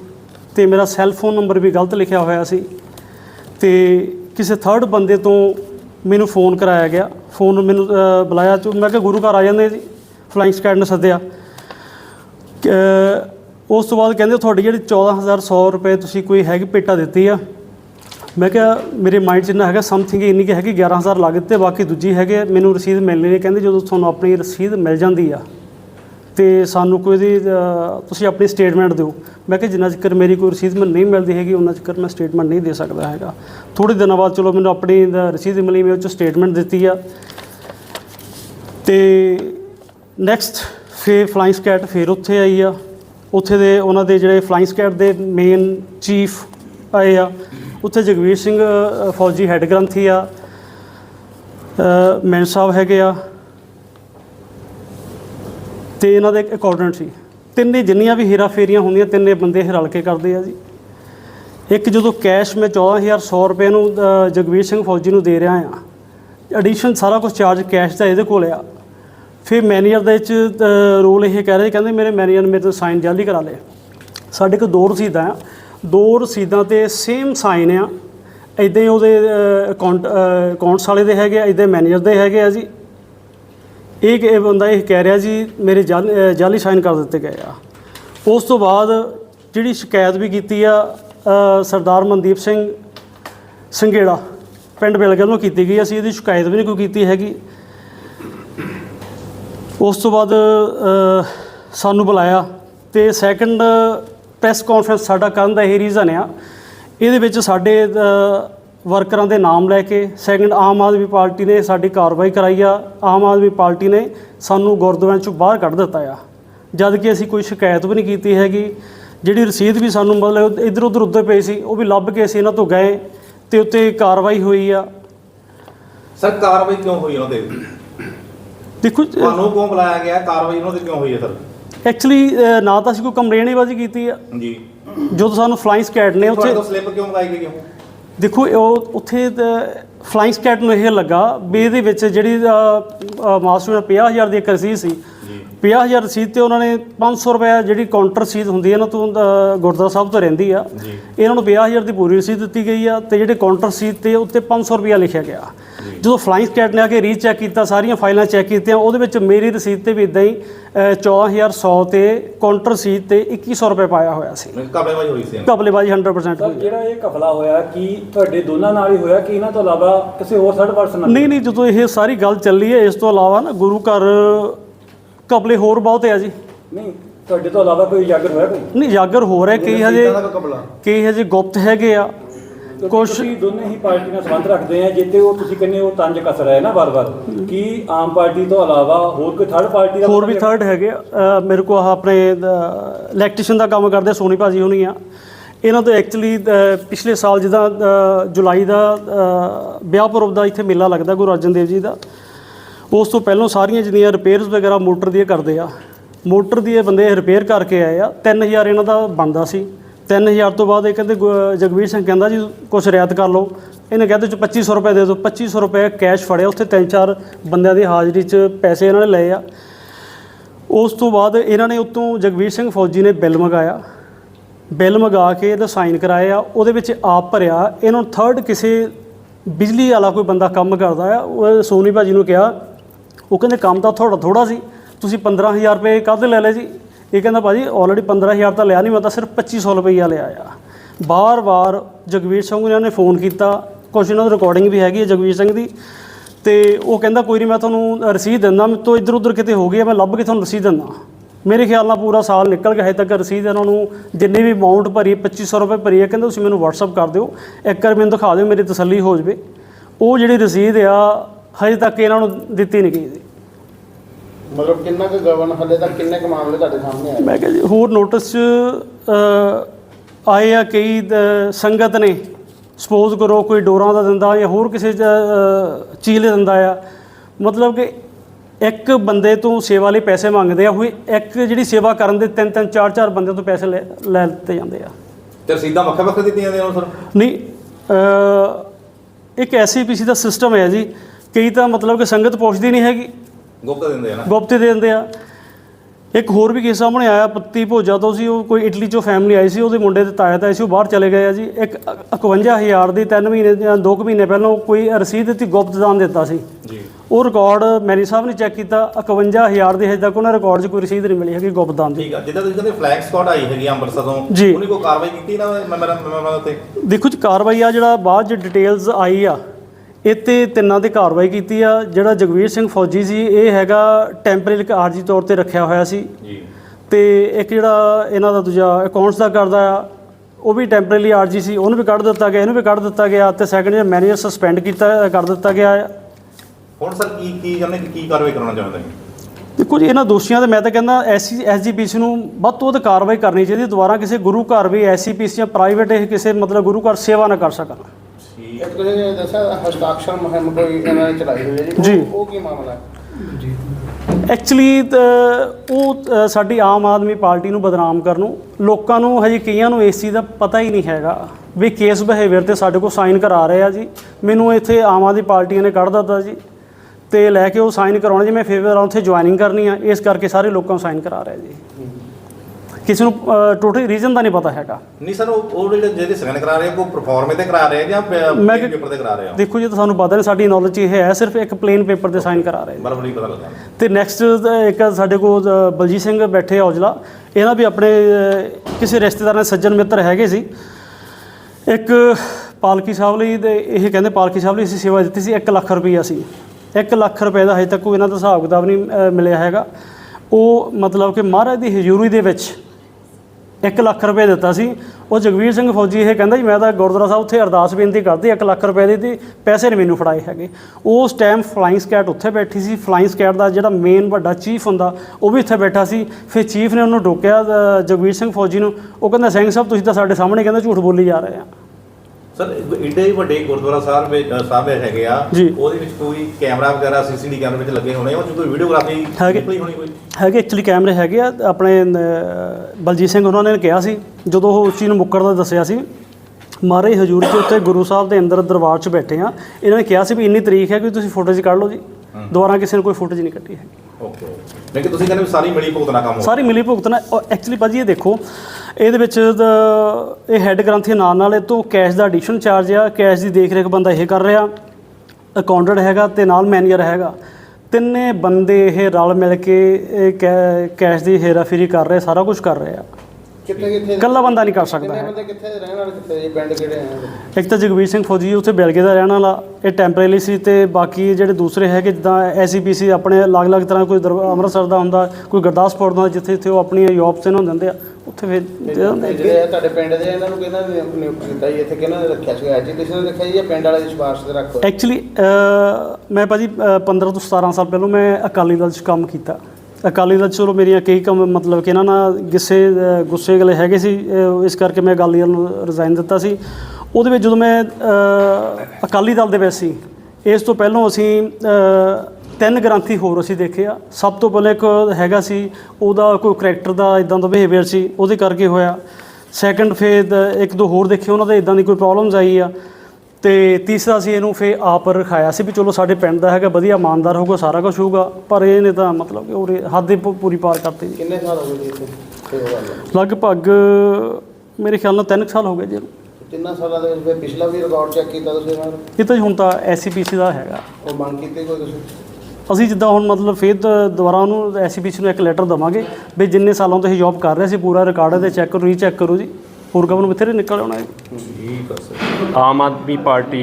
ਤੇ ਮੇਰਾ ਸੈੱਲ ਫੋਨ ਨੰਬਰ ਵੀ ਗਲਤ ਲਿਖਿਆ ਹੋਇਆ ਸੀ ਤੇ ਕਿਸੇ ਥਰਡ ਬੰਦੇ ਤੋਂ ਮੈਨੂੰ ਫੋਨ ਕਰਾਇਆ ਗਿਆ। ਫੋਨ ਮੈਨੂੰ ਬੁਲਾਇਆ ਤੇ ਮੈਂ ਕਿਹਾ, ਗੁਰੂ ਘਰ ਆ ਜਾਂਦੇ ਜੀ। ਫਲਾਈਂਗ ਸਕੈਡ ਨੇ ਸੱਦਿਆ। ਉਸ ਤੋਂ ਬਾਅਦ ਕਹਿੰਦੇ ਤੁਹਾਡੀ ਜਿਹੜੀ 14100 ਰੁਪਏ ਤੁਸੀਂ ਕੋਈ ਹੈਗੀ ਭੇਟਾ ਦਿੱਤੀ ਆ। ਮੈਂ ਕਿਹਾ, ਮੇਰੇ ਮਾਈਂਡ 'ਚ ਇੰਨਾ ਹੈਗਾ ਸਮਥਿੰਗ ਇੰਨੀ ਕਿ ਹੈਗੀ 11000 ਲੱਗ ਦਿੱਤੇ, ਬਾਕੀ ਦੂਜੀ ਹੈਗੇ, ਮੈਨੂੰ ਰਸੀਦ ਮਿਲਣੀ ਨਹੀਂ, ਕਹਿੰਦੇ ਜਦੋਂ ਤੁਹਾਨੂੰ ਆਪਣੀ ਰਸੀਦ ਮਿਲ ਜਾਂਦੀ ਆ। ਤੇ ਸਾਨੂੰ ਕੋਈ ਦੀ ਤੁਸੀਂ ਆਪਣੀ ਸਟੇਟਮੈਂਟ ਦਿਓ। ਮੈਂ ਕਿਹਾ, ਜਿੰਨਾ ਚਿਰ ਮੇਰੀ ਕੋਈ ਰਸੀਦ ਮੈਨੂੰ ਨਹੀਂ ਮਿਲਦੀ ਹੈਗੀ, ਉਹਨਾਂ ਚਿਰ ਮੈਂ ਸਟੇਟਮੈਂਟ ਨਹੀਂ ਦੇ ਸਕਦਾ ਹੈਗਾ। ਥੋੜੇ ਦਿਨਾਂ ਬਾਅਦ ਚਲੋ ਮੈਨੂੰ ਆਪਣੀ ਰਸੀਦ ਮਿਲੀ, ਮੈਂ ਉਹ 'ਚ ਸਟੇਟਮੈਂਟ ਦਿੱਤੀ ਆ। ਤੇ ਨੈਕਸਟ ਫੇਰ ਫਲਾਈਂਗ ਸਕੈਟ ਫੇਰ ਉੱਥੇ ਆਈ ਆ। ਉੱਥੇ ਦੇ ਉਹਨਾਂ ਦੇ ਜਿਹੜੇ ਫਲਾਈਂਗ ਸਕੈਟ ਦੇ ਮੇਨ ਚੀਫ ਆਏ ਆ ਉੱਥੇ ਜਗਵੀਰ ਸਿੰਘ ਫੌਜੀ ਹੈੱਡ ਗ੍ਰੰਥੀ ਆ ਮੈਨ ਸਾਹਿਬ ਹੈਗੇ ਆ ਤੇ ਇਹਨਾਂ ਦੇ ਇੱਕ ਅਕਾਊਂਟੈਂਟ ਸੀ। ਤਿੰਨੇ ਜਿੰਨੀਆਂ ਵੀ ਹੇਰਾ ਫੇਰੀਆਂ ਹੁੰਦੀਆਂ ਤਿੰਨੇ ਬੰਦੇ ਇਹ ਰਲ ਕੇ ਕਰਦੇ ਆ ਜੀ। ਇੱਕ ਜਦੋਂ ਕੈਸ਼ ਮੈਂ 14100 ਰੁਪਏ ਨੂੰ ਅ, ਜਗਵੀਰ ਸਿੰਘ ਫੌਜੀ ਨੂੰ ਦੇ ਰਿਹਾ ਆ ਐਡੀਸ਼ਨ ਸਾਰਾ ਕੁਝ ਚਾਰਜ ਕੈਸ਼ ਦਾ ਇਹਦੇ ਕੋਲ ਆ। ਫਿਰ ਮੈਨੇਜਰ ਦੇ ਵਿੱਚ ਰੋਲ ਇਹ ਕਹਿ ਰਹੇ ਕਹਿੰਦੇ ਮੇਰੇ ਮੈਨੇਜਰ ਨੇ ਮੇਰੇ ਤੋਂ ਸਾਈਨ ਜਾਲੀ ਕਰਾ ਲਏ। ਸਾਡੇ ਕੋਲ ਦੋ ਰਸੀਦਾਂ ਆ। ਦੋ ਰਸੀਦਾਂ ਤੇ ਸੇਮ ਸਾਈਨ ਆ। ਇਦਾਂ ਹੀ ਉਹਦੇ ਅਕਾਊਂਟ ਅਕਾਊਂਟਸ ਵਾਲੇ ਦੇ ਹੈਗੇ ਆ ਇਦਾਂ ਮੈਨੇਜਰ ਦੇ ਹੈਗੇ ਆ ਜੀ। ਇਹ ਇਹ ਬੰਦਾ ਇਹ ਕਹਿ ਰਿਹਾ ਜੀ ਮੇਰੇ ਜਾਲ- ਅ, ਜਾਲੀ ਸਾਈਨ ਕਰ ਦਿੱਤੇ ਗਏ ਆ। ਉਸ ਤੋਂ ਬਾਅਦ ਜਿਹੜੀ ਸ਼ਿਕਾਇਤ ਵੀ ਕੀਤੀ ਆ ਸਰਦਾਰ ਮਨਦੀਪ ਸਿੰਘ ਸੰਘੇੜਾ ਪਿੰਡ ਬਿਲਗਲ ਨੂੰ ਕੀਤੀ ਗਈ ਅਸੀਂ ਇਹਦੀ ਸ਼ਿਕਾਇਤ ਵੀ ਨਹੀਂ ਕੋਈ ਕੀਤੀ ਹੈਗੀ। ਉਸ ਤੋਂ ਬਾਅਦ ਸਾਨੂੰ ਬੁਲਾਇਆ ਤੇ ਸੈਕੰਡ ਪ੍ਰੈਸ ਕਾਨਫਰੰਸ ਸਾਡਾ ਕਰਨ ਦਾ ਇਹ ਰੀਜ਼ਨ ਆ। ਇਹਦੇ ਵਿੱਚ ਸਾਡੇ ਵਰਕਰਾਂ ਦੇ ਨਾਮ ਲੈ ਕੇ ਸੈਕੰਡ ਆਮ ਆਦਮੀ ਪਾਰਟੀ ਨੇ ਸਾਡੀ ਕਾਰਵਾਈ ਕਰਾਈ ਆ। ਆਮ ਆਦਮੀ ਪਾਰਟੀ ਨੇ ਸਾਨੂੰ ਗੁਰਦੁਆਰਿਆਂ ਚੋਂ ਬਾਹਰ ਕੱਢ ਦਿੱਤਾ ਆ। ਜਦ ਕਿ ਅਸੀਂ ਕੋਈ ਸ਼ਿਕਾਇਤ ਵੀ ਨਹੀਂ ਕੀਤੀ ਹੈਗੀ। ਜਿਹੜੀ ਰਸੀਦ ਵੀ ਸਾਨੂੰ ਮਤਲਬ ਇੱਧਰ ਉੱਧਰ ਉੱਧਰ ਪਈ ਸੀ, ਉਹ ਵੀ ਲੱਭ ਕੇ ਅਸੀਂ ਇਹਨਾਂ ਤੋਂ ਗਏ ਤੇ ਉੱਤੇ ਕਾਰਵਾਈ ਹੋਈ ਆ। ਸਰ, ਕਾਰਵਾਈ ਕਿਉਂ ਹੋਈ ਉਹਨਾਂ ਤੇ ਦੇਖੋ ਤੁਹਾਨੂੰ ਕਿਉਂ ਬੁਲਾਇਆ ਗਿਆ? ਕਾਰਵਾਈ ਉਹਨਾਂ ਤੇ ਕਿਉਂ ਹੋਈ ਹੈ ਸਰ? ਐਕਚੁਅਲੀ ਨਾ ਤਾਂ ਅਸੀਂ ਕੋਈ ਕੰਪਲੇਂਟ ਹੀ ਬਾਜੀ ਕੀਤੀ ਆ। ਜੀ। ਜਦੋਂ ਸਾਨੂੰ ਫਲਾਈਂਗ ਸਕੈਟ ਨੇ ਤੁਹਾਡੇ ਉੱਥੇ ਤੋਂ ਸਲਿੱਪ ਕਿਉਂ ਮੰਗਾਈ ਗਈ ਕਿਉਂ? ਦੇਖੋ ਉਹ ਉੱਥੇ ਫਲਾਈਂਗ ਸਕੈਟ ਨੂੰ ਇਹ ਲੱਗਾ ਵੀ ਇਹਦੇ ਵਿੱਚ ਜਿਹੜੀ ਮਾਸਟਰ 50000 ਦੀ ਇੱਕ ਰਸੀਦ ਸੀ। 50000 ਰਸੀਦ ਤੇ ਉਹਨਾਂ ਨੇ 500 ਰੁਪਏ ਜਿਹੜੀ ਕਾਊਂਟਰ ਰਸੀਦ ਹੁੰਦੀ ਹੈ ਇਹਨਾਂ ਤੋਂ ਗੁਰਦੁਆਰਾ ਸਾਹਿਬ ਤੋਂ ਰਹਿੰਦੀ ਆ। ਇਹਨਾਂ ਨੂੰ 50000 ਦੀ ਪੂਰੀ ਰਸੀਦ ਦਿੱਤੀ ਗਈ ਆ ਤੇ ਜਿਹੜੇ ਕਾਊਂਟਰ ਰਸੀਦ ਤੇ ਉੱਤੇ 500 ਰੁਪਇਆ ਲਿਖਿਆ ਗਿਆ। ਜਦੋਂ ਫਲਾਈਂਗ ਸਕੈਟ ਨੇ ਆ ਕੇ ਰੀਚੈਕ ਕੀਤਾ ਸਾਰੀਆਂ ਫਾਈਲਾਂ ਚੈੱਕ ਕੀਤੀਆਂ ਉਹਦੇ ਵਿੱਚ ਮੇਰੀ ਰਸੀਦ ਤੇ ਵੀ ਇਦਾਂ ਹੀ ਅ, 14100 ਤੇ ਕਾਊਂਟਰ ਰਸੀਦ ਤੇ 2100 ਰੁਪਏ ਪਾਇਆ ਹੋਇਆ ਸੀ। ਕਾਬਲੇਬਾਜ਼ੀ ਹੋਈ ਸੀ। ਕਬਲੇਬਾਜ਼ੀ 100% ਸਰ ਹੋਈ ਜਿਹੜਾ ਇਹ ਕਫਲਾ ਹੋਇਆ ਕੀ ਤੁਹਾਡੇ ਦੋਨਾਂ ਨਾਲ ਹੀ ਹੋਇਆ ਕਿ ਇਹਨਾਂ ਤੋਂ ਇਲਾਵਾ ਕਿਸੇ ਹੋਰ ਥਰਡ ਪਰਸਨ ਨਾਲ ਨਹੀਂ ਨਹੀਂ ਜਦੋਂ ਇਹ ਸਾਰੀ ਗੱਲ ਚੱਲੀ ਹੈ ਇਸ ਤੋਂ ਇਲਾਵਾ ਨਾ ਗੁਰੂ ਘਰ ਕਪਲੇ ਹੋਰ ਬਹੁਤ ਹੈ ਜੀ। ਨਹੀਂ ਤੁਹਾਡੇ ਤੋਂ ਇਲਾਵਾ ਕੋਈ ਜਾਗਰ ਹੋਇਆ ਕੋਈ? ਨਹੀਂ ਜਾਗਰ ਹੋ ਰਿਹਾ ਕਈ ਹਜੇ ਕਈ ਹਜੇ ਗੁਪਤ ਹੈਗੇ ਆ। ਕੁਝ ਕੁਛ ਤੁਸੀਂ ਦੋਨੇ ਹੀ ਪਾਰਟੀ ਨਾਲ ਸੰਬੰਧ ਰੱਖਦੇ ਆ ਜਿੱਤੇ ਉਹ ਤੁਸੀਂ ਕਹਿੰਦੇ ਉਹ ਤੰਜ ਕਸ ਰਿਹਾ ਨਾ ਵਾਰ-ਵਾਰ। ਕੀ ਆਮ ਪਾਰਟੀ ਤੋਂ ਇਲਾਵਾ ਹੋਰ ਕੋਈ ਥਰਡ ਪਾਰਟੀ ਦਾ ਹੋਰ ਵੀ ਥਰਡ ਹੈਗੇ ਆ। ਮੇਰੇ ਕੋਲ ਆਹ ਆਪਣੇ ਇਲੈਕਟ੍ਰੀਸ਼ੀਅਨ ਦਾ ਕੰਮ ਕਰਦੇ ਸੋਨੀ ਭਾਜੀ ਹੋਣੀ ਆ। ਇਹਨਾਂ ਤੋਂ ਐਕਚੁਅਲੀ ਪਿਛਲੇ ਸਾਲ ਜਿਹਦਾ ਜੁਲਾਈ ਦਾ ਅ, ਵਿਆਹਪੁਰਬ ਦਾ ਇੱਥੇ ਮੇਲਾ ਲੱਗਦਾ ਗੁਰੂ ਅਰਜਨ ਦੇਵ ਜੀ ਦਾ। ਉਸ ਤੋਂ ਪਹਿਲਾਂ ਸਾਰੀਆਂ ਜਿਹੜੀਆਂ ਰਿਪੇਅਰਸ ਵਗੈਰਾ ਮੋਟਰ ਦੀਆਂ ਕਰਦੇ ਆ, ਮੋਟਰ ਦੀ ਇਹ ਬੰਦੇ ਰਿਪੇਅਰ ਕਰਕੇ ਆਏ ਆ। 3000 ਇਹਨਾਂ ਦਾ ਬਣਦਾ ਸੀ। 3000 ਤੋਂ ਬਾਅਦ ਇਹ ਕਹਿੰਦੇ ਗੁ- ਜਗਵੀਰ ਸਿੰਘ ਕਹਿੰਦਾ ਜੀ ਕੁਝ ਰਿਆਇਤ ਕਰ ਲਓ। ਇਹਨੇ ਕਹਿੰਦੇ ਚ 2500 ਰੁਪਏ ਦੇ ਦਿਓ। 2500 ਰੁਪਏ ਕੈਸ਼ ਫੜਿਆ। ਉੱਥੇ ਤਿੰਨ ਚਾਰ ਬੰਦਿਆਂ ਦੀ ਹਾਜ਼ਰੀ 'ਚ ਪੈਸੇ ਇਹਨਾਂ ਨੇ ਲਏ ਆ। ਉਸ ਤੋਂ ਬਾਅਦ ਇਹਨਾਂ ਨੇ ਉਤੋਂ ਜਗਵੀਰ ਸਿੰਘ ਫੌਜੀ ਨੇ ਬਿੱਲ ਮੰਗਾਇਆ। ਬਿੱਲ ਮੰਗਾ ਕੇ ਇਹਦਾ ਸਾਈਨ ਕਰਾਏ ਆ। ਉਹਦੇ ਵਿੱਚ ਆਪ ਭਰਿਆ। ਇਹਨੂੰ ਥਰਡ ਕਿਸੇ ਬਿਜਲੀ ਵਾਲਾ ਕੋਈ ਬੰਦਾ ਕੰਮ ਕਰਦਾ ਆ, ਉਹ ਸੋਨੀ ਭਾਜੀ ਨੂੰ ਕਿਹਾ ਉਹ ਕਹਿੰਦੇ ਕੰਮ ਤਾਂ ਤੁਹਾਡਾ ਥੋੜਾ ਸੀ, ਤੁਸੀਂ 15000 ਰੁਪਏ ਕਾਹਦੇ ਲੈ ਲਏ ਜੀ। ਇਹ ਕਹਿੰਦਾ ਭਾਜੀ ਆਲਰੇਡੀ 15000 ਤਾਂ ਲਿਆ ਨਹੀਂ, ਮੈਂ ਤਾਂ ਸਿਰਫ 2500 ਰੁਪਈਆ ਲਿਆ ਆ ਬਾਰ-ਬਾਰ ਜਗਵੀਰ ਸਿੰਘ ਨੇ ਉਹਨੇ ਫੋਨ ਕੀਤਾ, ਕੁਛ ਇਹਨਾਂ ਦੀ ਰਿਕਾਰਡਿੰਗ ਵੀ ਹੈਗੀ ਹੈ ਜਗਵੀਰ ਸਿੰਘ ਦੀ। ਤੇ ਉਹ ਕਹਿੰਦਾ, ਕੋਈ ਨਹੀਂ ਮੈਂ ਤੁਹਾਨੂੰ ਰਸੀਦ ਦਿੰਦਾ ਮੈਂ ਤੋਂ ਇੱਧਰ ਉੱਧਰ ਕਿਤੇ ਹੋ ਗਈ ਹੈ, ਮੈਂ ਲੱਭ ਕੇ ਤੁਹਾਨੂੰ ਰਸੀਦ ਦਿੰਦਾ। ਮੇਰੇ ਖਿਆਲ ਨਾਲ ਪੂਰਾ ਸਾਲ ਨਿਕਲ ਗਿਆ, ਹਜੇ ਤੱਕ ਰਸੀਦ ਇਹਨਾਂ ਨੂੰ ਜਿੰਨੀ ਵੀ ਅਮਾਉਂਟ ਭਰੀ 2500 ਰੁਪਏ ਭਰੀ ਹੈ, ਕਹਿੰਦਾ ਤੁਸੀਂ ਮੈਨੂੰ WhatsApp ਕਰ ਦਿਓ, ਇੱਕ ਵਾਰ ਮੈਨੂੰ ਦਿਖਾ ਦਿਓ, ਮੇਰੀ ਤਸੱਲੀ ਹੋ ਜਵੇ। ਉਹ ਜਿਹੜੀ ਰਸੀਦ ਆ, ਹਜੇ ਤੱਕ ਇਹਨਾਂ ਨੂੰ ਦਿੱਤੀ ਨਹੀਂ ਗਈ। ਜੀ ਮਤਲਬ ਕਿੰਨਾ ਕੁ ਗਵਨ ਹਲੇ ਤੱਕ ਕਿੰਨੇ ਕੁ ਮਾਮਲੇ ਤੁਹਾਡੇ ਸਾਹਮਣੇ ਆਏ? ਮੈਂ ਕਿਹਾ ਜੀ ਹੋਰ ਨੋਟਿਸ 'ਚ ਅ, ਆਏ ਆ ਕਈ ਸੰਗਤ ਨੇ ਸਪੋਜ਼ ਕਰੋ ਕੋਈ ਡੋਰਾਂ ਦਾ ਦਿੰਦਾ ਜਾਂ ਹੋਰ ਕਿਸੇ ਚ, ਅ, ਚੀਜ਼ ਲਈ ਦਿੰਦਾ ਆ। ਮਤਲਬ ਕਿ ਇੱਕ ਬੰਦੇ ਤੋਂ ਸੇਵਾ ਲਈ ਪੈਸੇ ਮੰਗਦੇ ਆ ਉਹ ਇੱਕ ਜਿਹੜੀ ਸੇਵਾ ਕਰਨ ਦੇ ਤਿੰਨ ਤਿੰਨ ਚਾਰ ਚਾਰ ਬੰਦਿਆਂ ਤੋਂ ਪੈਸੇ ਲੈ ਲੈ ਲਿੱਤੇ ਜਾਂਦੇ ਆ। ਤੇ ਰਸੀਦਾਂ ਵੱਖਰੇ ਵੱਖਰੇ ਦਿੱਤੀਆਂ ਜਾਂਦੀਆਂ ਨੇ ਸਰ? ਨਹੀਂ ਅ, ਇੱਕ ਐਸਸੀਪੀਸੀ ਦਾ ਸਿਸਟਮ ਹੈ ਜੀ। ਕਈ ਤਾਂ ਮਤਲਬ ਕਿ ਸੰਗਤ ਪੁੱਛਦੀ ਨਹੀਂ ਹੈਗੀ। ਗੁਪਤ ਦਿੰਦੇ ਆ ਨਾ। ਗੁਪਤੇ ਦਿੰਦੇ ਆ। ਇੱਕ ਹੋਰ ਵੀ ਕੇਸ ਸਾਹਮਣੇ ਆਇਆ ਪੱਤੀ ਭੋਜਾ ਤੋਂ ਸੀ ਉਹ ਕੋਈ ਇਟਲੀ ਚੋਂ ਫੈਮਿਲੀ ਆਈ ਸੀ ਉਹਦੇ ਮੁੰਡੇ ਤੇ ਤਾਇਆ ਤਾਇਆ ਸੀ ਉਹ ਬਾਹਰ ਚਲੇ ਗਏ ਆ ਜੀ। ਇੱਕ 51000 ਦੀ 3 ਮਹੀਨੇ ਜਾਂ 2 ਮਹੀਨੇ ਪਹਿਲਾਂ ਕੋਈ ਰਸੀਦ ਦਿੱਤੀ ਗੁਪਤ ਦਾਨ ਦਿੱਤਾ ਸੀ। ਜੀ। ਉਹ ਰਿਕਾਰਡ ਮੈਰੀ ਸਾਹਿਬ ਨੇ ਚੈੱਕ ਕੀਤਾ 51000 ਦੀ ਹਜੇ ਤੱਕ ਉਹਨਾਂ ਰਿਕਾਰਡ 'ਚ ਕੋਈ ਰਸੀਦ ਨਹੀਂ ਮਿਲੀ ਹੈਗੀ ਗੁਪਤ ਦਾਨ ਦੀ ਠੀਕ ਆ ਜਿੱਦਾਂ ਤੁਸੀਂ ਕਹਿੰਦੇ ਫਲੈਗ ਸਕੁਆਡ ਆਈ ਹੈਗੀ ਅੰਮ੍ਰਿਤਸਰ ਤੋਂ। ਉਹਨੇ ਕੋਈ ਕਾਰਵਾਈ ਕੀਤੀ ਨਾ ਮੈਂ ਮੇਰਾ ਮੈਂ ਤੇ ਦੇਖੋ ਜੀ ਕਾਰਵਾਈ ਆ ਜਿਹੜਾ ਬਾਅਦ 'ਚ ਡਿਟੇਲਸ ਆਈ ਆ ਇੱਥੇ ਤਿੰਨਾਂ ਤੇ ਕਾਰਵਾਈ ਕੀਤੀ ਆ। ਜਿਹੜਾ ਜਗਵੀਰ ਸਿੰਘ ਫੌਜੀ ਸੀ ਇਹ ਹੈਗਾ ਟੈਂਪਰੇਰੀ ਆਰਜੀ ਤੌਰ ਤੇ ਰੱਖਿਆ ਹੋਇਆ ਸੀ। ਜੀ। ਤੇ ਇੱਕ ਜਿਹੜਾ ਇਹਨਾਂ ਦਾ ਦੂਜਾ ਅਕਾਊਂਟਸ ਦਾ ਕਰਦਾ ਆ ਉਹ ਵੀ ਟੈਂਪਰੇਰੀ ਆਰਜੀ ਸੀ। ਉਹਨੂੰ ਵੀ ਕੱਢ ਦਿੱਤਾ ਗਿਆ ਇਹਨੂੰ ਵੀ ਕੱਢ ਦਿੱਤਾ ਗਿਆ ਤੇ ਸੈਕੰਡ ਜਿਹੜਾ ਮੈਨੇਜਰ ਸਸਪੈਂਡ ਕੀਤਾ ਕਰ ਦਿੱਤਾ ਗਿਆ ਆ। ਹੁਣ ਸਰ ਕੀ ਕੀ ਕਿ ਕੀ ਕਾਰਵਾਈ ਕਰਾਉਣਾ ਚਾਹੁੰਦੇ ਨੇ? ਦੇਖੋ ਜੀ ਇਹਨਾਂ ਦੋਸ਼ੀਆਂ ਤੇ ਮੈਂ ਤਾਂ ਕਹਿੰਦਾ ਐਸਸੀ ਐਸਜੀਪੀਸੀ ਨੂੰ ਵੱਧ ਤੋਂ ਵੱਧ ਕਾਰਵਾਈ ਕਰਨੀ ਚਾਹੀਦੀ ਦੁਬਾਰਾ ਕਿਸੇ ਗੁਰੂ ਘਰ ਵੀ ਐਸਸੀਪੀਸੀ ਜਾਂ ਪ੍ਰਾਈਵੇਟ ਇਹ ਕਿਸੇ ਮਤਲਬ ਗੁਰੂ ਘਰ ਸੇਵਾ ਨਾ ਕਰ ਸਕਣ। ਠੀਕ ਇੱਕ ਤੁਸੀਂ ਨੇ ਦੱਸਿਆ ਹਸਤਾਖਰ ਮੁਹਿੰਮ ਕੋਈ ਇਹਨਾਂ ਨੇ ਚਲਾਈ ਹੋਈ ਹੈ ਜੀ ਜੀ। ਉਹ- ਉਹ ਕੀ ਮਾਮਲਾ ਹੈ? ਐਕਚੁਅਲੀ ਉਹ ਅ, ਸਾਡੀ ਆਮ ਆਦਮੀ ਪਾਰਟੀ ਨੂੰ ਬਦਨਾਮ ਕਰਨ ਨੂੰ ਲੋਕਾਂ ਨੂੰ ਹਜੇ ਕਈਆਂ ਨੂੰ ਇਸ ਚੀਜ਼ ਦਾ ਪਤਾ ਹੀ ਨਹੀਂ ਹੈਗਾ ਵੀ ਕੇਸ ਬਿਹੇਵੀਅਰ ਤੇ ਸਾਡੇ ਕੋਲ ਸਾਈਨ ਕਰਾ ਰਹੇ ਆ ਜੀ। ਮੈਨੂੰ ਇੱਥੇ ਆਮ ਆਦਮੀ ਪਾਰਟੀਆਂ ਨੇ ਕੱਢ ਦਿੱਤਾ ਜੀ ਤੇ ਲੈ ਕੇ ਉਹ ਸਾਈਨ ਕਰਾਉਣਾ ਜੀ ਮੈਂ ਫੇਵਰ ਆ ਉੱਥੇ ਜੁਆਇਨਿੰਗ ਕਰਨੀ ਆ। ਇਸ ਕਰਕੇ ਸਾਰੇ ਲੋਕਾਂ ਨੂੰ ਸਾਈਨ ਕਰਾ ਰਿਹਾ ਜੀ। ਕਿਸੇ ਨੂੰ ਟੋਟਲੀ ਰੀਜ਼ਨ ਦਾ ਨਹੀਂ ਪਤਾ ਹੈਗਾ। ਨਹੀਂ ਸਰ ਉਹ ਉਹ ਜਿਹੜੇ ਜਿਹੜੇ ਸਾਈਨ ਕਰਾ ਰਹੇ ਆ ਕੋਈ ਪਰਫਾਰਮੇ ਤੇ ਕਰਾ ਰਹੇ ਆ ਜਾਂ ਮੈਂ ਕਿ- ਪੇਪਰ ਤੇ ਕਰਾ ਰਹੇ ਆ? ਦੇਖੋ ਜੀ ਤੁਹਾਨੂੰ ਪਤਾ ਨਹੀਂ ਸਾਡੀ ਨੌਲੇਜ ਇਹ ਹੈ ਸਿਰਫ ਇੱਕ ਪਲੇਨ ਪੇਪਰ ਤੇ ਸਾਈਨ ਕਰਾ ਰਹੇ ਜੀ ਮਤਲਬ ਨਹੀਂ ਪਤਾ ਲੱਗਾ। ਤੇ ਨੈਕਸਟ ਇੱਕ ਸਾਡੇ ਕੋਲ ਅ, ਬਲਜੀਤ ਸਿੰਘ ਬੈਠੇ ਆ ਔਜਲਾ। ਇਹਨਾਂ ਵੀ ਆਪਣੇ ਅ, ਕਿਸੇ ਰਿਸ਼ਤੇਦਾਰ ਨਾਲ ਸੱਜਣ ਮਿੱਤਰ ਹੈਗੇ ਸੀ। ਇੱਕ ਪਾਲਕੀ ਸਾਹਿਬ ਲਈ ਤੇ ਇਹ ਕਹਿੰਦੇ ਪਾਲਕੀ ਸਾਹਿਬ ਲਈ ਅਸੀਂ ਸੇਵਾ ਦਿੱਤੀ ਸੀ 1 ਲੱਖ ਰੁਪਈਆ ਸੀ। 1 ਲੱਖ ਰੁਪਏ ਦਾ ਹਜੇ ਤੱਕ ਕੋਈ ਇਹਨਾਂ ਦਾ ਹਿਸਾਬ ਕਿਤਾਬ ਨਹੀਂ ਅ, ਮਿਲਿਆ ਹੈਗਾ। ਉਹ ਮਤਲਬ ਕਿ ਮਹਾਰਾਜ ਦੀ ਹਜ਼ੂਰੀ ਦੇ ਵਿੱਚ 1 ਲੱਖ ਰੁਪਏ ਦਿੱਤਾ ਸੀ। ਉਹ ਜਗਵੀਰ ਸਿੰਘ ਫੌਜੀ ਇਹ ਕਹਿੰਦਾ ਜੀ ਮੈਂ ਤਾਂ ਗੁਰਦੁਆਰਾ ਸਾਹਿਬ ਉੱਥੇ ਅਰਦਾਸ ਬੇਨਤੀ ਕਰਦੀ 1 ਲੱਖ ਰੁਪਏ ਦੀ ਤੇ ਪੈਸੇ ਨੇ ਮੈਨੂੰ ਫੜਾਏ ਹੈਗੇ। ਉਸ ਟਾਈਮ ਫਲਾਈਂਗ ਸਕੈਟ ਉੱਥੇ ਬੈਠੀ ਸੀ। ਫਲਾਈਂਗ ਸਕੈਟ ਦਾ ਜਿਹੜਾ ਮੇਨ ਵੱਡਾ ਚੀਫ ਹੁੰਦਾ ਉਹ ਵੀ ਇੱਥੇ ਬੈਠਾ ਸੀ। ਫਿਰ ਚੀਫ ਨੇ ਉਹਨੂੰ ਰੋਕਿਆ ਅ, ਜਗਵੀਰ ਸਿੰਘ ਫੌਜੀ ਨੂੰ। ਉਹ ਕਹਿੰਦਾ ਸਿੰਘ ਸਾਹਿਬ ਤੁਸੀਂ ਤਾਂ ਸਾਡੇ ਸਾਹਮਣੇ ਕਹਿੰਦੇ ਝੂਠ ਬੋਲੀ ਜਾ ਰਹੇ ਆ। ਸਰ ਏਡੇ ਵੱਡੇ ਗੁਰਦੁਆਰਾ ਸਾਹਿਬ ਵਿੱਚ ਸਾਹਿਬ ਹੈਗੇ ਆ। ਜੀ। ਉਹਦੇ ਵਿੱਚ ਕੋਈ ਕੈਮਰਾ ਵਗੈਰਾ ਸੀਸੀਟੀਵੀ ਕੈਮਰੇ ਵਿੱਚ ਲੱਗੇ ਹੋਣੇ ਆ ਉਹ 'ਚ ਕੋਈ ਵੀਡੀਓਗ੍ਰਾਫੀ। ਨਿਕਲੀ ਹੋਣੀ ਕੋਈ? ਹੈਗੇ ਐਕਚੁਅਲੀ ਕੈਮਰੇ ਹੈਗੇ ਆ। ਆਪਣੇ ਬਲਜੀਤ ਸਿੰਘ ਉਹਨਾਂ ਨੇ ਕਿਹਾ ਸੀ ਜਦੋਂ ਉਹ ਉਸ ਚੀਜ਼ ਨੂੰ ਮੁੱਕਰਦਾ ਦੱਸਿਆ ਸੀ ਮਾਰੇ ਹਜੂਰ ਚ ਉੱਤੇ ਗੁਰੂ ਸਾਹਿਬ ਦੇ ਅੰਦਰ ਦਰਬਾਰ 'ਚ ਬੈਠੇ ਆ। ਇਹਨਾਂ ਨੇ ਕਿਹਾ ਸੀ ਵੀ ਇੰਨੀ ਤਰੀਕ ਹੈ ਕਿ ਤੁਸੀਂ ਫੋਟੋਜ਼ ਕੱਢ ਲਓ ਜੀ। ਦੁਬਾਰਾ ਕਿਸੇ ਨੇ ਕੋਈ ਫੋਟੋਜ਼ ਨਹੀਂ ਕੱਢੀ ਹੈ। ਓਕੇ ਲੇਕਿਨ ਤੁਸੀਂ ਕਹਿੰਦੇ ਸਾਰੀ ਮਿਲੀ ਭੁਗਤ ਨਾਲ ਕੰਮ ਹੋ ਸਾਰੀ ਮਿਲੀ ਭੁਗਤ ਨਾ ਐਕਚੁਅਲੀ ਭਾਜੀ ਇਹ ਦੇਖੋ ਇਹਦੇ ਵਿੱਚ ਇਹ ਹੈੱਡ ਗ੍ਰੰਥੀ ਨਾਲ ਨਾਲ ਇਹ ਤੋਂ ਕੈਸ਼ ਦਾ ਐਡੀਸ਼ਨ ਚਾਰਜ ਆ ਕੈਸ਼ ਦੀ ਦੇਖ ਰੇਖ ਬੰਦਾ ਇਹ ਕਰ ਰਿਹਾ ਅਕਾਊਂਟੈਂਟ ਹੈਗਾ ਤੇ ਨਾਲ ਮੈਨੇਜਰ ਹੈਗਾ। ਤਿੰਨੇ ਬੰਦੇ ਇਹ ਰਲ ਮਿਲ ਕੇ ਇਹ ਕੈਸ਼ ਦੀ ਹੇਰਾਫੇਰੀ ਕਰ ਰਹੇ ਸਾਰਾ ਕੁਝ ਕਰ ਰਹੇ ਆ। ਕਿੱਥੇ ਕਿੱਥੇ? ਇਕੱਲਾ ਬੰਦਾ ਨਹੀਂ ਕਰ ਸਕਦਾ। ਹੈ ਬੰਦੇ ਕਿੱਥੇ ਦੇ ਰਹਿਣ ਵਾਲੇ ਕਿੱਥੇ? ਜੀ ਪਿੰਡ ਕਿਹੜੇ ਆ? ਇੱਕ ਤਾਂ ਜਗਵੀਰ ਸਿੰਘ ਫੌਜੀ ਉੱਥੇ ਬੈਲਗੇ ਦਾ ਰਹਿਣ ਵਾਲਾ ਇਹ ਟੈਂਪਰੇਰੀ ਸੀ ਤੇ ਬਾਕੀ ਜਿਹੜੇ ਦੂਸਰੇ ਹੈਗੇ ਜਿੱਦਾਂ ਐਸਸੀਪੀਸੀ ਆਪਣੇ ਅਲੱਗ-ਅਲੱਗ ਤਰ੍ਹਾਂ ਕੋਈ ਅੰਮ੍ਰਿਤਸਰ ਦਾ ਹੁੰਦਾ ਕੋਈ ਗੁਰਦਾਸਪੁਰ ਦਾ ਜਿੱਥੇ ਜਿੱਥੇ ਉਹ ਆਪਣੀ ਜੌਬਸ ਇਹਨਾਂ ਨੂੰ ਦਿੰਦੇ ਆ। ਉੱਥੇ ਫਿਰ ਦੇ ਦਿੰਦੇ ਇਹ ਜਿਹੜੇ ਆ ਤੁਹਾਡੇ ਪਿੰਡ ਦੇ ਇਹਨਾਂ ਨੂੰ ਕਿਹਨਾਂ ਨੇ ਨਿਯੁਕਤ ਕੀਤਾ ਜੀ ਇੱਥੇ ਕਿਹਨਾਂ ਨੇ ਰੱਖਿਆ ਸੀ ਐਜੂਕੇਸ਼ਨ ਨੇ ਰੱਖਿਆ ਜੀ ਜਾਂ ਪਿੰਡ ਵਾਲੇ ਦੀ ਸਿਫਾਰਿਸ਼ ਤੇ ਰੱਖੋ ਐਕਚੁਅਲੀ ਮੈਂ ਭਾਜੀ ਅ, 15 ਤੋਂ 17 ਸਾਲ ਪਹਿਲਾਂ ਮੈਂ ਅਕਾਲੀ ਦਲ 'ਚ ਕੰਮ ਕੀਤਾ। ਅਕਾਲੀ ਦਲ 'ਚ ਚਲੋ ਮੇਰੀਆਂ ਕਈ ਕੰਮ ਮਤਲਬ ਕਿ ਇਹਨਾਂ ਨਾਲ ਗੁੱਸੇ ਗੁੱਸੇ ਗਲੇ ਹੈਗੇ ਸੀ ਇਸ ਕਰਕੇ ਮੈਂ ਅਕਾਲੀ ਦਲ ਨੂੰ ਰਿਜ਼ਾਈਨ ਦਿੱਤਾ ਸੀ। ਉਹਦੇ ਵਿੱਚ ਜਦੋਂ ਮੈਂ ਅਕਾਲੀ ਦਲ ਦੇ ਵਿੱਚ ਸੀ ਇਸ ਤੋਂ ਪਹਿਲਾਂ ਅਸੀਂ ਤਿੰਨ ਗ੍ਰੰਥੀ ਹੋਰ ਅਸੀਂ ਦੇਖੇ ਆ। ਸਭ ਤੋਂ ਪਹਿਲਾਂ ਇੱਕ ਹੈਗਾ ਸੀ ਉਹਦਾ ਕੋਈ ਕਰੈਕਟਰ ਦਾ ਇਦਾਂ ਦਾ ਬਿਹੇਵੀਅਰ ਸੀ ਉਹਦੇ ਕਰਕੇ ਹੋਇਆ। ਸੈਕੰਡ ਫੇਜ਼ ਇੱਕ ਦੋ ਹੋਰ ਦੇਖੇ ਉਹਨਾਂ ਦੇ ਇਦਾਂ ਦੀ ਕੋਈ ਪ੍ਰੋਬਲਮਸ ਆਈ ਆ। ਤੇ ਤੀਸਰਾ ਸੀ ਇਹਨੂੰ ਫੇ ਆਪ ਰਖਾਇਆ ਸੀ ਵੀ ਚਲੋ ਸਾਡੇ ਪਿੰਡ ਦਾ ਹੈਗਾ ਵਧੀਆ ਇਮਾਨਦਾਰ ਹੋਊਗਾ ਸਾਰਾ ਕੁਝ ਹੋਊਗਾ ਪਰ ਇਹਨੇ ਤਾਂ ਮਤਲਬ ਕਿ ਉਹ ਹੱਦ ਹੀ ਪੂ- ਪੂਰੀ ਪਾਰ ਕਰਤੀ ਜੀ। ਕਿੰਨੇ ਸਾਲ ਹੋ ਗਏ ਜੀ ਇੱਥੇ? ਸੇਵਾ? ਲਗਭਗ ਮੇਰੇ ਖਿਆਲ ਨਾਲ 3 ਸਾਲ ਹੋ ਗਏ ਜੀ ਇਹਨੂੰ। ਤਿੰਨਾਂ ਸਾਲਾਂ ਦੇ ਵਿੱਚ ਫਿਰ ਪਿਛਲਾ ਵੀ ਰਿਕਾਰਡ ਚੈੱਕ ਕੀਤਾ ਤੁਸੀਂ ਇਹਨਾਂ ਦਾ ਇਹ ਤਾਂ ਜੀ ਹੁਣ ਤਾਂ ਐਸਸੀਪੀਸੀ ਦਾ ਹੈਗਾ। ਉਹ ਮੰਗ ਕੀਤੀ ਕੋਈ ਤੁਸੀਂ? ਅਸੀਂ ਜਿੱਦਾਂ ਹੁਣ ਮਤਲਬ ਫੇਰ ਦੁਬਾਰਾ ਉਹਨੂੰ ਐਸਸੀਪੀਸੀ ਨੂੰ ਇੱਕ ਲੈਟਰ ਦਵਾਂਗੇ ਵੀ ਜਿੰਨੇ ਸਾਲਾਂ ਤੋਂ ਇਹ ਜੌਬ ਕਰ ਰਿਹਾ ਸੀ ਪੂਰਾ ਰਿਕਾਰਡ ਇਹਦੇ ਚੈੱਕ ਕਰੋ ਰੀਚੈੱਕ ਕਰੋ ਜੀ। ਹੋਰ ਕਵਨ ਬਥੇਰੇ ਨਿਕਲ ਆਉਣਾ ਹੈ ਠੀਕ ਆ sir Aam Aadmi party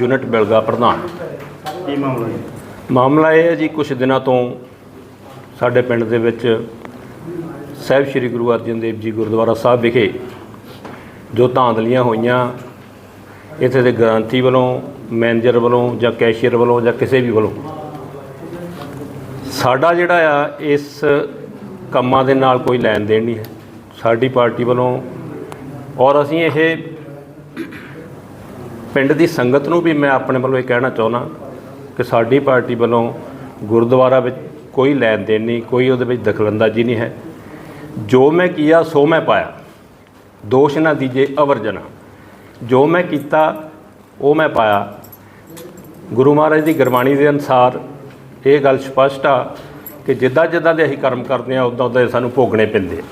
unit Bilga ਪ੍ਰਧਾਨ। ਕੀ ਮਾਮਲਾ ਹੈ ਮਾਮਲਾ ਇਹ ਹੈ ਜੀ ਕੁਝ ਦਿਨਾਂ ਤੋਂ ਸਾਡੇ ਪਿੰਡ ਦੇ ਵਿੱਚ ਸਾਹਿਬ ਸ੍ਰੀ ਗੁਰੂ ਅਰਜਨ ਦੇਵ ਜੀ ਗੁਰਦੁਆਰਾ ਸਾਹਿਬ ਵਿਖੇ ਜੋ ਧਾਂਦਲੀਆਂ ਹੋਈਆਂ ਇੱਥੇ ਦੇ ਗ੍ਰੰਥੀ ਵੱਲੋਂ ਮੈਨੇਜਰ ਵੱਲੋਂ ਜਾਂ ਕੈਸ਼ੀਅਰ ਵੱਲੋਂ ਜਾਂ ਕਿਸੇ ਵੀ ਵੱਲੋਂ ਸਾਡਾ ਜਿਹੜਾ ਆ, ਇਸ ਕੰਮਾਂ ਦੇ ਨਾਲ ਕੋਈ ਲੈਣ ਦੇਣ ਨਹੀਂ ਹੈ। ਸਾਡੀ ਪਾਰਟੀ ਵੱਲੋਂ ਔਰ ਅਸੀਂ ਇਹ ਪਿੰਡ ਦੀ ਸੰਗਤ ਨੂੰ ਵੀ ਮੈਂ ਆਪਣੇ ਵੱਲੋਂ ਇਹ ਕਹਿਣਾ ਚਾਹੁੰਦਾ ਕਿ ਸਾਡੀ ਪਾਰਟੀ ਵੱਲੋਂ ਗੁਰਦੁਆਰਾ ਵਿੱਚ ਕੋਈ ਲੈਣ ਦੇਣ ਨਹੀਂ, ਕੋਈ ਉਹਦੇ ਵਿੱਚ ਦਖਲਅੰਦਾਜ਼ੀ ਨਹੀਂ ਹੈ। ਜੋ ਮੈਂ ਕੀਆ ਸੋ ਮੈਂ ਪਾਇਆ। ਦੋਸ਼ ਨਾ ਦੀਜੇ, ਅਵਰਜਨਾ। ਜੋ ਮੈਂ ਕੀਤਾ, ਉਹ ਮੈਂ ਪਾਇਆ। ਗੁਰੂ ਮਹਾਰਾਜ ਦੀ ਗੁਰਬਾਣੀ ਦੇ ਅਨੁਸਾਰ ਇਹ ਗੱਲ ਸਪਸ਼ਟ ਆ ਕਿ ਜਿੱਦਾਂ ਜਿੱਦਾਂ ਦੇ ਅਸੀਂ ਕਰਮ ਕਰਦੇ ਆ ਉਦਾਂ ਉਦਾਂ ਸਾਨੂੰ ਭੋਗਣੇ ਪੈਂਦੇ ਆ।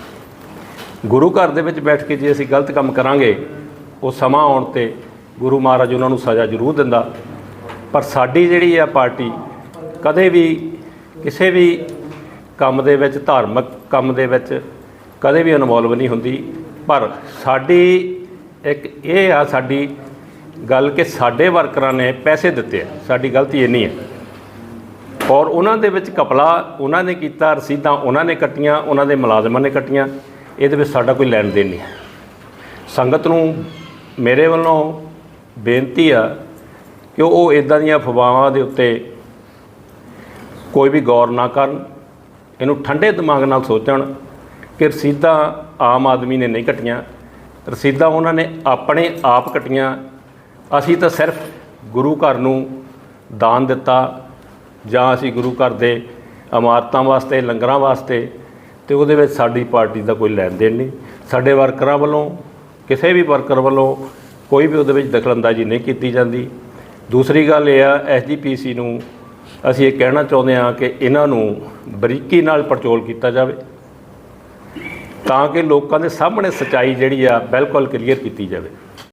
ਗੁਰੂ ਘਰ ਦੇ ਵਿੱਚ ਬੈਠ ਕੇ ਜੇ ਅਸੀਂ ਗਲਤ ਕੰਮ ਕਰਾਂਗੇ, ਉਹ ਸਮਾਂ ਆਉਣ ਤੇ ਗੁਰੂ ਮਹਾਰਾਜ ਉਹਨਾਂ ਨੂੰ ਸਜ਼ਾ ਜ਼ਰੂਰ ਦਿੰਦਾ। ਪਰ ਸਾਡੀ ਜਿਹੜੀ ਆ ਪਾਰਟੀ, ਕਦੇ ਵੀ ਕਿਸੇ ਵੀ ਕੰਮ ਦੇ ਵਿੱਚ, ਧਾਰਮਿਕ ਕੰਮ ਦੇ ਵਿੱਚ ਕਦੇ ਵੀ ਇਨਵੋਲਵ ਨਹੀਂ ਹੁੰਦੀ। ਪਰ ਸਾਡੀ ਇੱਕ ਇਹ ਆ ਸਾਡੀ ਗੱਲ ਕਿ ਸਾਡੇ ਵਰਕਰਾਂ ਨੇ ਪੈਸੇ ਦਿੱਤੇ ਆ। ਸਾਡੀ ਗਲਤੀ ਇਹ ਨਹੀਂ ਹੈ ਔਰ ਉਹਨਾਂ ਦੇ ਵਿੱਚ ਕਪਲਾ ਉਹਨਾਂ ਨੇ ਕੀਤਾ, ਰਸੀਦਾਂ ਉਹਨਾਂ ਨੇ ਕੱਟੀਆਂ, ਉਹਨਾਂ ਦੇ ਮੁਲਾਜ਼ਮਾਂ ਨੇ ਕੱਟੀਆਂ। ਇਹਦੇ ਵਿੱਚ ਸਾਡਾ ਕੋਈ ਲੈਣ ਦੇਣ ਨਹੀਂ ਹੈ। ਸੰਗਤ ਨੂੰ ਮੇਰੇ ਵੱਲੋਂ ਬੇਨਤੀ ਆ ਕਿ ਉਹ ਇਦਾਂ ਦੀਆਂ ਅਫਵਾਹਾਂ ਦੇ ਉੱਤੇ ਕੋਈ ਵੀ ਗੌਰ ਨਾ ਕਰਨ। ਇਹਨੂੰ ਠੰਡੇ ਦਿਮਾਗ ਨਾਲ ਸੋਚਣ ਕਿ ਰਸੀਦਾਂ ਆਮ ਆਦਮੀ ਨੇ ਨਹੀਂ ਕੱਟੀਆਂ। ਰਸੀਦਾਂ ਉਹਨਾਂ ਨੇ ਆਪਣੇ ਆਪ ਕੱਟੀਆਂ। ਅਸੀਂ ਤਾਂ ਸਿਰਫ ਗੁਰੂ ਘਰ ਨੂੰ ਦਾਨ ਦਿੱਤਾ। ਜਾਂ ਅਸੀਂ ਗੁਰੂ ਘਰ ਦੇ ਇਮਾਰਤਾਂ ਵਾਸਤੇ, ਲੰਗਰਾਂ ਵਾਸਤੇ, ਤੇ ਉਹਦੇ ਵਿੱਚ ਸਾਡੀ ਪਾਰਟੀ ਦਾ ਕੋਈ ਲੈਣ ਦੇਣ ਨਹੀਂ। ਸਾਡੇ ਵਰਕਰਾਂ ਵੱਲੋਂ, ਕਿਸੇ ਵੀ ਵਰਕਰ ਵੱਲੋਂ ਕੋਈ ਵੀ ਉਹਦੇ ਵਿੱਚ ਦਖਲਅੰਦਾਜ਼ੀ ਨਹੀਂ ਕੀਤੀ ਜਾਂਦੀ। ਦੂਸਰੀ ਗੱਲ ਇਹ ਆ ਐਸਜੀਪੀਸੀ ਨੂੰ ਅਸੀਂ ਇਹ ਕਹਿਣਾ ਚਾਹੁੰਦੇ ਹਾਂ ਕਿ ਇਹਨਾਂ ਨੂੰ ਬਰੀਕੀ ਨਾਲ ਪੜਚੋਲ ਕੀਤਾ ਜਾਵੇ, ਤਾਂ ਕਿ ਲੋਕਾਂ ਦੇ ਸਾਹਮਣੇ ਸਚਾਈ ਜਿਹੜੀ ਆ ਬਿਲਕੁਲ ਕਲੀਅਰ ਕੀਤੀ ਜਾਵੇ।